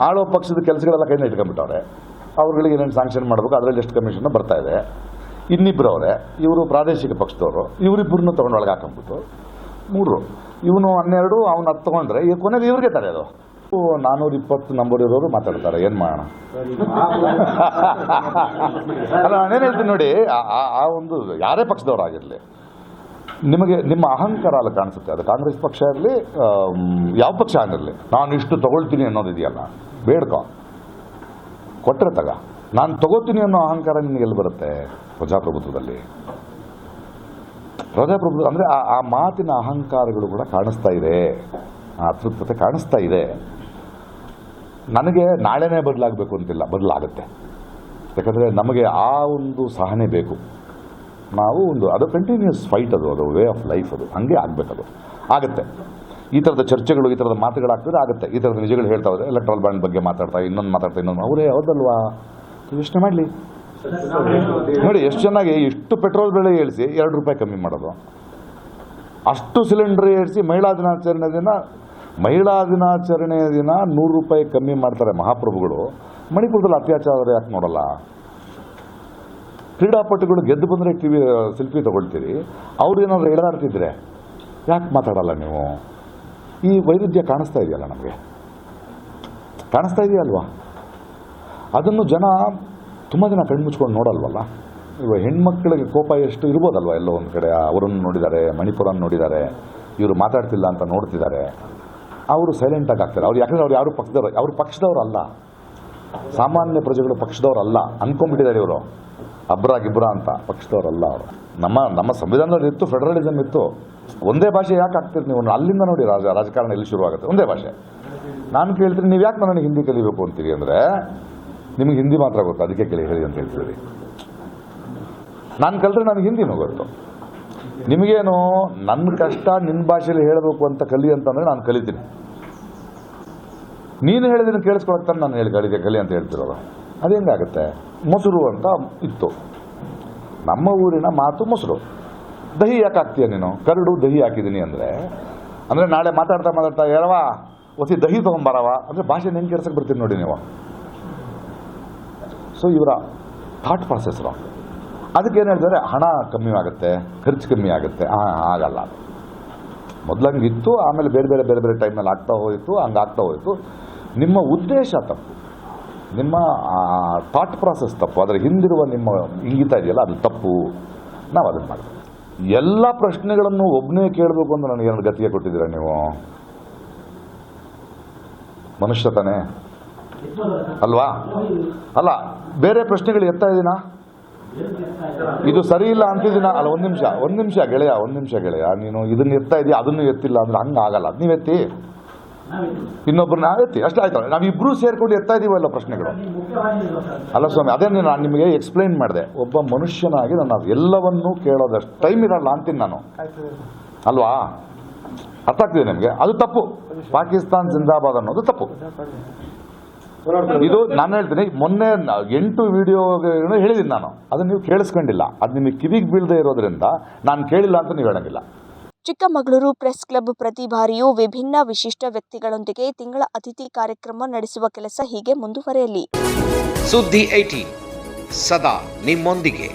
A: ಆಳೋ ಪಕ್ಷದ ಕೆಲಸಗಳೆಲ್ಲ ಕೈನ ಇಟ್ಕೊಂಡ್ಬಿಟ್ಟವ್ರೆ. ಅವ್ರುಗಳಿಗೆ ಏನೇನು ಸ್ಯಾಂಕ್ಷನ್ ಮಾಡಬೇಕು, ಅದರಲ್ಲಿ ಎಷ್ಟು ಕಮಿಷನ್ ಬರ್ತಾ ಇದೆ. ಇನ್ನಿಬ್ಬರು ಅವರೇ ಇವರು ಪ್ರಾದೇಶಿಕ ಪಕ್ಷದವರು ಇವರಿಬ್ಬರನ್ನು ತೊಗೊಂಡು ಒಳಗೆ ಹಾಕೊಂಡ್ಬಿಟ್ಟು ಮೂರು. ಇವನು ಹನ್ನೆರಡು, ಅವ್ನು ಹತ್ತು ತೊಗೊಂಡ್ರೆ, ಈ ಕೊನೆಗೆ ಇವ್ರಿಗೆ ತಾರೆ ಅದು. ನಾನೂರ ಇಪ್ಪತ್ತು ನಂಬರ್ ಇರೋರು ಮಾತಾಡ್ತಾರೆ, ಏನು ಮಾಡೋಣ? ಅಲ್ಲ ನಾನೇನು ಹೇಳ್ತೀನಿ ನೋಡಿ, ಆ ಒಂದು ಯಾರೇ ಪಕ್ಷದವರಾಗಿರಲಿ, ನಿಮಗೆ ನಿಮ್ಮ ಅಹಂಕಾರ ಅಲ್ಲಿ ಕಾಣಿಸುತ್ತೆ. ಅದು ಕಾಂಗ್ರೆಸ್ ಪಕ್ಷ ಇರಲಿ ಯಾವ ಪಕ್ಷ ಆಗಿರಲಿ ನಾನು ಇಷ್ಟು ತಗೊಳ್ತೀನಿ ಅನ್ನೋದಿದೆಯಲ್ಲ, ಬೇಡ್ಕೊ. ಕೊಟ್ಟರೆ ತಗ. ನಾನು ತಗೋತೀನಿ ಅನ್ನೋ ಅಹಂಕಾರ ನಿನಗೆ ಎಲ್ಲಿ ಬರುತ್ತೆ? ಪ್ರಜಾಪ್ರಭುತ್ವದಲ್ಲಿ. ಪ್ರಜಾಪ್ರಭುತ್ವ ಅಂದರೆ ಆ ಆ ಮಾತಿನ ಅಹಂಕಾರಗಳು ಕೂಡ ಕಾಣಿಸ್ತಾ ಇದೆ. ಆ ಅತೃಪ್ತತೆ ಕಾಣಿಸ್ತಾ ಇದೆ. ನನಗೆ ನಾಳೆನೇ ಬದಲಾಗಬೇಕು ಅಂತಿಲ್ಲ. ಬದಲಾಗುತ್ತೆ. ಯಾಕಂದರೆ ನಮಗೆ ಆ ಒಂದು ಸಹನೆ ಬೇಕು. ನಾವು ಒಂದು, ಅದು ಕಂಟಿನ್ಯೂಸ್ ಫೈಟ್ ಅದು ಅದು ವೇ ಆಫ್ ಲೈಫ್ ಅದು. ಹಂಗೆ ಆಗಬೇಕದು. ಆಗುತ್ತೆ. ಈ ಥರದ ಚರ್ಚೆಗಳು ಈ ಥರದ ಮಾತುಗಳಾಗ್ತದೆ ಆಗುತ್ತೆ. ಈ ಥರದ ನಿಜಗಳು ಹೇಳ್ತಾ ಹೋದ್ರೆ ಎಲೆಕ್ಟ್ರಲ್ ಬಾಂಡ್ ಬಗ್ಗೆ ಮಾತಾಡ್ತಾ ಇನ್ನೊಂದು ಮಾತಾಡ್ತಾ ಇನ್ನೊಂದು ಅವರೇ ಹೌದಲ್ವಾ ಯೋಚನೆ ಮಾಡಲಿ. ನೋಡಿ ಎಷ್ಟು ಚೆನ್ನಾಗಿ ಇಷ್ಟು ಪೆಟ್ರೋಲ್ ಬೆಲೆ ಏಳಿಸಿ ಎರಡು ರೂಪಾಯಿ ಕಮ್ಮಿ ಮಾಡೋದು. ಅಷ್ಟು ಸಿಲಿಂಡರ್ ಏರಿಸಿ ಮಹಿಳಾ ದಿನಾಚರಣೆ ದಿನ ಮಹಿಳಾ ದಿನಾಚರಣೆಯ ದಿನ ನೂರು ರೂಪಾಯಿ ಕಮ್ಮಿ ಮಾಡ್ತಾರೆ ಮಹಾಪ್ರಭುಗಳು. ಮಣಿಪುರದಲ್ಲಿ ಅತ್ಯಾಚಾರ ಯಾಕೆ ನೋಡಲ್ಲ? ಕ್ರೀಡಾಪಟುಗಳು ಗೆದ್ದು ಬಂದರೆ ಟಿವಿ ಸೆಲ್ಫಿ ತಗೊಳ್ತೀರಿ. ಅವ್ರು ಏನಾದ್ರು ಎಳೆದಾಡ್ತಿದ್ರೆ ಯಾಕೆ ಮಾತಾಡಲ್ಲ ನೀವು? ಈ ವೈರುಧ್ಯ ಕಾಣಿಸ್ತಾ ಇದೆಯಲ್ಲ ನಮಗೆ? ಕಾಣಿಸ್ತಾ ಇದೆಯಲ್ವಾ ಅದನ್ನು ಜನ ತುಂಬ ಜನ ಕಣ್ಮುಚ್ಕೊಂಡು ನೋಡಲ್ವಲ್ಲ? ಇವಾಗ ಹೆಣ್ಮಕ್ಳಿಗೆ ಕೋಪ ಎಷ್ಟು ಇರ್ಬೋದಲ್ವ ಎಲ್ಲೋ ಒಂದು ಕಡೆ? ಅವರನ್ನು ನೋಡಿದ್ದಾರೆ ಮಣಿಪುರನ್ನು ನೋಡಿದ್ದಾರೆ, ಇವರು ಮಾತಾಡ್ತಿಲ್ಲ ಅಂತ ನೋಡ್ತಿದ್ದಾರೆ. ಅವರು ಸೈಲೆಂಟಾಗಿ ಆಗ್ತಾರೆ. ಅವ್ರು ಯಾಕಂದ್ರೆ ಅವ್ರು ಯಾರು ಪಕ್ಷದವ್ರು ಅವ್ರ ಪಕ್ಷದವ್ರು ಅಲ್ಲ. ಸಾಮಾನ್ಯ ಪ್ರಜೆಗಳು ಪಕ್ಷದವರಲ್ಲ ಅನ್ಕೊಂಡ್ಬಿಟ್ಟಿದ್ದಾರೆ ಇವರು. ಅಬ್ರ ಗಿಬ್ರ ಅಂತ ಪಕ್ಷದವರಲ್ಲ ಅವರು. ನಮ್ಮ ನಮ್ಮ ಸಂವಿಧಾನದಲ್ಲಿ ಇತ್ತು ಫೆಡರಲಿಸಮ್ ಇತ್ತು. ಒಂದೇ ಭಾಷೆ ಯಾಕೆ ಆಗ್ತೀರಿ ನೀವು? ಅಲ್ಲಿಂದ ನೋಡಿ ರಾಜ, ರಾಜಕಾರಣ ಎಲ್ಲಿ ಶುರುವಾಗುತ್ತೆ? ಒಂದೇ ಭಾಷೆ. ನಾನು ಕೇಳ್ತೀನಿ, ನೀವು ಯಾಕೆ ನನಗೆ ಹಿಂದಿ ಕಲಿಬೇಕು ಅಂತೀರಿ ಅಂದರೆ, ನಿಮಗೆ ಹಿಂದಿ ಮಾತ್ರ ಗೊತ್ತು, ಅದಕ್ಕೆ ಕೇಳಿ, ಹೇಳಿ ಅಂತ ಹೇಳ್ತೀರಿ ನಾನು ಕಲಿತ್ರೆ ನನಗೆ ಹಿಂದಿನೂ ಗೊತ್ತು ನಿಮಗೇನು ನನ್ನ ಕಷ್ಟ ನಿನ್ನ ಭಾಷೆಯಲ್ಲಿ ಹೇಳಬೇಕು ಅಂತ ಕಲಿ ಅಂತಂದರೆ ನಾನು ಕಲಿತೀನಿ. ನೀನು ಹೇಳಿದ್ರೆ ಕೇಳಿಸ್ಕೊಳಕ್ಕೆ ನಾನು ಹೇಳಿ ಕಲಿಗೆ ಕಲಿ ಅಂತ ಹೇಳ್ತಿರೋದು. ಅದು ಹೆಂಗಾಗುತ್ತೆ? ಮೊಸರು ಅಂತ ಇತ್ತು. ನಮ್ಮ ಊರಿನ ಮಾತು ಮೊಸರು. ದಹಿ ಯಾಕೆ ಹಾಕ್ತೀಯ ನೀನು? ಕರಡು ದಹಿ ಹಾಕಿದ್ದೀನಿ ಅಂದರೆ ಅಂದರೆ ನಾಳೆ ಮಾತಾಡ್ತಾ ಮಾತಾಡ್ತಾ ಹೇಳವಾ ಒಸಿ ದಹಿ ತೊಗೊಂಬರವ ಅಂದರೆ ಭಾಷೆ ಹೆಂಗೆ ಕೆರ್ಸಕ್ಕೆ ಬರ್ತೀನಿ ನೋಡಿ ನೀವು. ಸೊ ಇವರ ಥಾಟ್ ಪ್ರಾಸೆಸ್ರು ಅದಕ್ಕೆ ಏನು ಹೇಳ್ತಾರೆ? ಹಣ ಕಮ್ಮಿ ಆಗುತ್ತೆ, ಖರ್ಚು ಕಮ್ಮಿ ಆಗುತ್ತೆ. ಹಾಂ ಆಗಲ್ಲ ಮೊದಲಂಗಿತ್ತು ಆಮೇಲೆ ಬೇರೆ ಬೇರೆ ಬೇರೆ ಬೇರೆ ಟೈಮಲ್ಲಿ ಆಗ್ತಾ ಹೋಯಿತು ಆಗ್ತಾ ಹೋಯಿತು. ನಿಮ್ಮ ಉದ್ದೇಶ ತಪ್ಪು. ನಿಮ್ಮ ಥಾಟ್ ಪ್ರಾಸೆಸ್ ತಪ್ಪು. ಅದರ ಹಿಂದಿರುವ ನಿಮ್ಮ ಇಂಗಿತ ಇದೆಯಲ್ಲ, ಅದು ತಪ್ಪು. ನಾವು ಅದನ್ನು ಮಾಡ್ತೀವಿ. ಎಲ್ಲ ಪ್ರಶ್ನೆಗಳನ್ನು ಒಬ್ಬನೇ ಕೇಳಬೇಕು ಅಂತ ನನಗೆ ಎರಡು ಗತಿಗೆ ಕೊಟ್ಟಿದ್ದೀರಾ ನೀವು? ಮನುಷ್ಯ ತಾನೇ? ಅಲ್ವಾ? ಅಲ್ಲ, ಬೇರೆ ಪ್ರಶ್ನೆಗಳು ಎತ್ತಾ ಇದೀನಾ? ಇದು ಸರಿ ಇಲ್ಲ ಅಂತಿದ್ದೀನ? ಅಲ್ಲ, ಒಂದು ನಿಮಿಷ ಒಂದು ನಿಮಿಷ ಗೆಳೆಯ, ಒಂದು ನಿಮಿಷ ಗೆಳೆಯ. ನೀನು ಇದನ್ನ ಎತ್ತಾ ಇದೆಯಾ? ಅದನ್ನು ಎತ್ತಿಲ್ಲ ಅಂದ್ರೆ ಹಂಗೆ ಆಗಲ್ಲ ನೀವು ಎತ್ತಿ. ಇನ್ನೊಬ್ರು ಆಗತ್ತೆ. ಅಷ್ಟೇ ಆಯ್ತಲ್ಲ ನಾವಿಬ್ರು ಸೇರ್ಕೊಂಡು ಎತ್ತಾ ಇದೀವಲ್ಲ ಪ್ರಶ್ನೆಗಳು? ಅಲ್ಲ ಸ್ವಾಮಿ ಅದೇ ನಾನು ನಿಮಗೆ ಎಕ್ಸ್ಪ್ಲೈನ್ ಮಾಡಿದೆ. ಒಬ್ಬ ಮನುಷ್ಯನಾಗಿ ನಾನು ಎಲ್ಲವನ್ನೂ ಕೇಳೋದಷ್ಟು ಟೈಮ್ ಇರಲ್ಲ ಅಂತೀನಿ ನಾನು. ಅಲ್ವಾ? ಅರ್ಥ ಆಗ್ತಿದೆ ನಿಮಗೆ? ಅದು ತಪ್ಪು. ಪಾಕಿಸ್ತಾನ್ ಜಿಂದಾಬಾದ್ ಅನ್ನೋದು ತಪ್ಪು. ಇದು ನಾನು ಹೇಳ್ತೀನಿ ಮೊನ್ನೆ ಎಂಟು ವಿಡಿಯೋ ಹೇಳಿದ್ದೀನಿ ನಾನು. ಅದನ್ನ ನೀವು ಕೇಳಿಸ್ಕೊಂಡಿಲ್ಲ. ಅದು ನಿಮಗೆ ಕಿವಿಗೆ ಬೀಳದೆ ಇರೋದ್ರಿಂದ ನಾನು ಕೇಳಿಲ್ಲ ಅಂತ ನೀವು ಹೇಳಂಗಿಲ್ಲ.
B: ಚಿಕ್ಕಮಗಳೂರು ಪ್ರೆಸ್ ಕ್ಲಬ್ ಪ್ರತಿ ಬಾರಿಯೂ ವಿಭಿನ್ನ ವಿಶಿಷ್ಟ ವ್ಯಕ್ತಿಗಳೊಂದಿಗೆ ತಿಂಗಳ ಅತಿಥಿ ಕಾರ್ಯಕ್ರಮ ನಡೆಸುವ ಕೆಲಸ ಹೀಗೆ ಮುಂದುವರೆಯಲಿ.
C: ಸುದ್ದಿ ಐಟಿ, ಸದಾ ನಿಮ್ಮೊಂದಿಗೆ.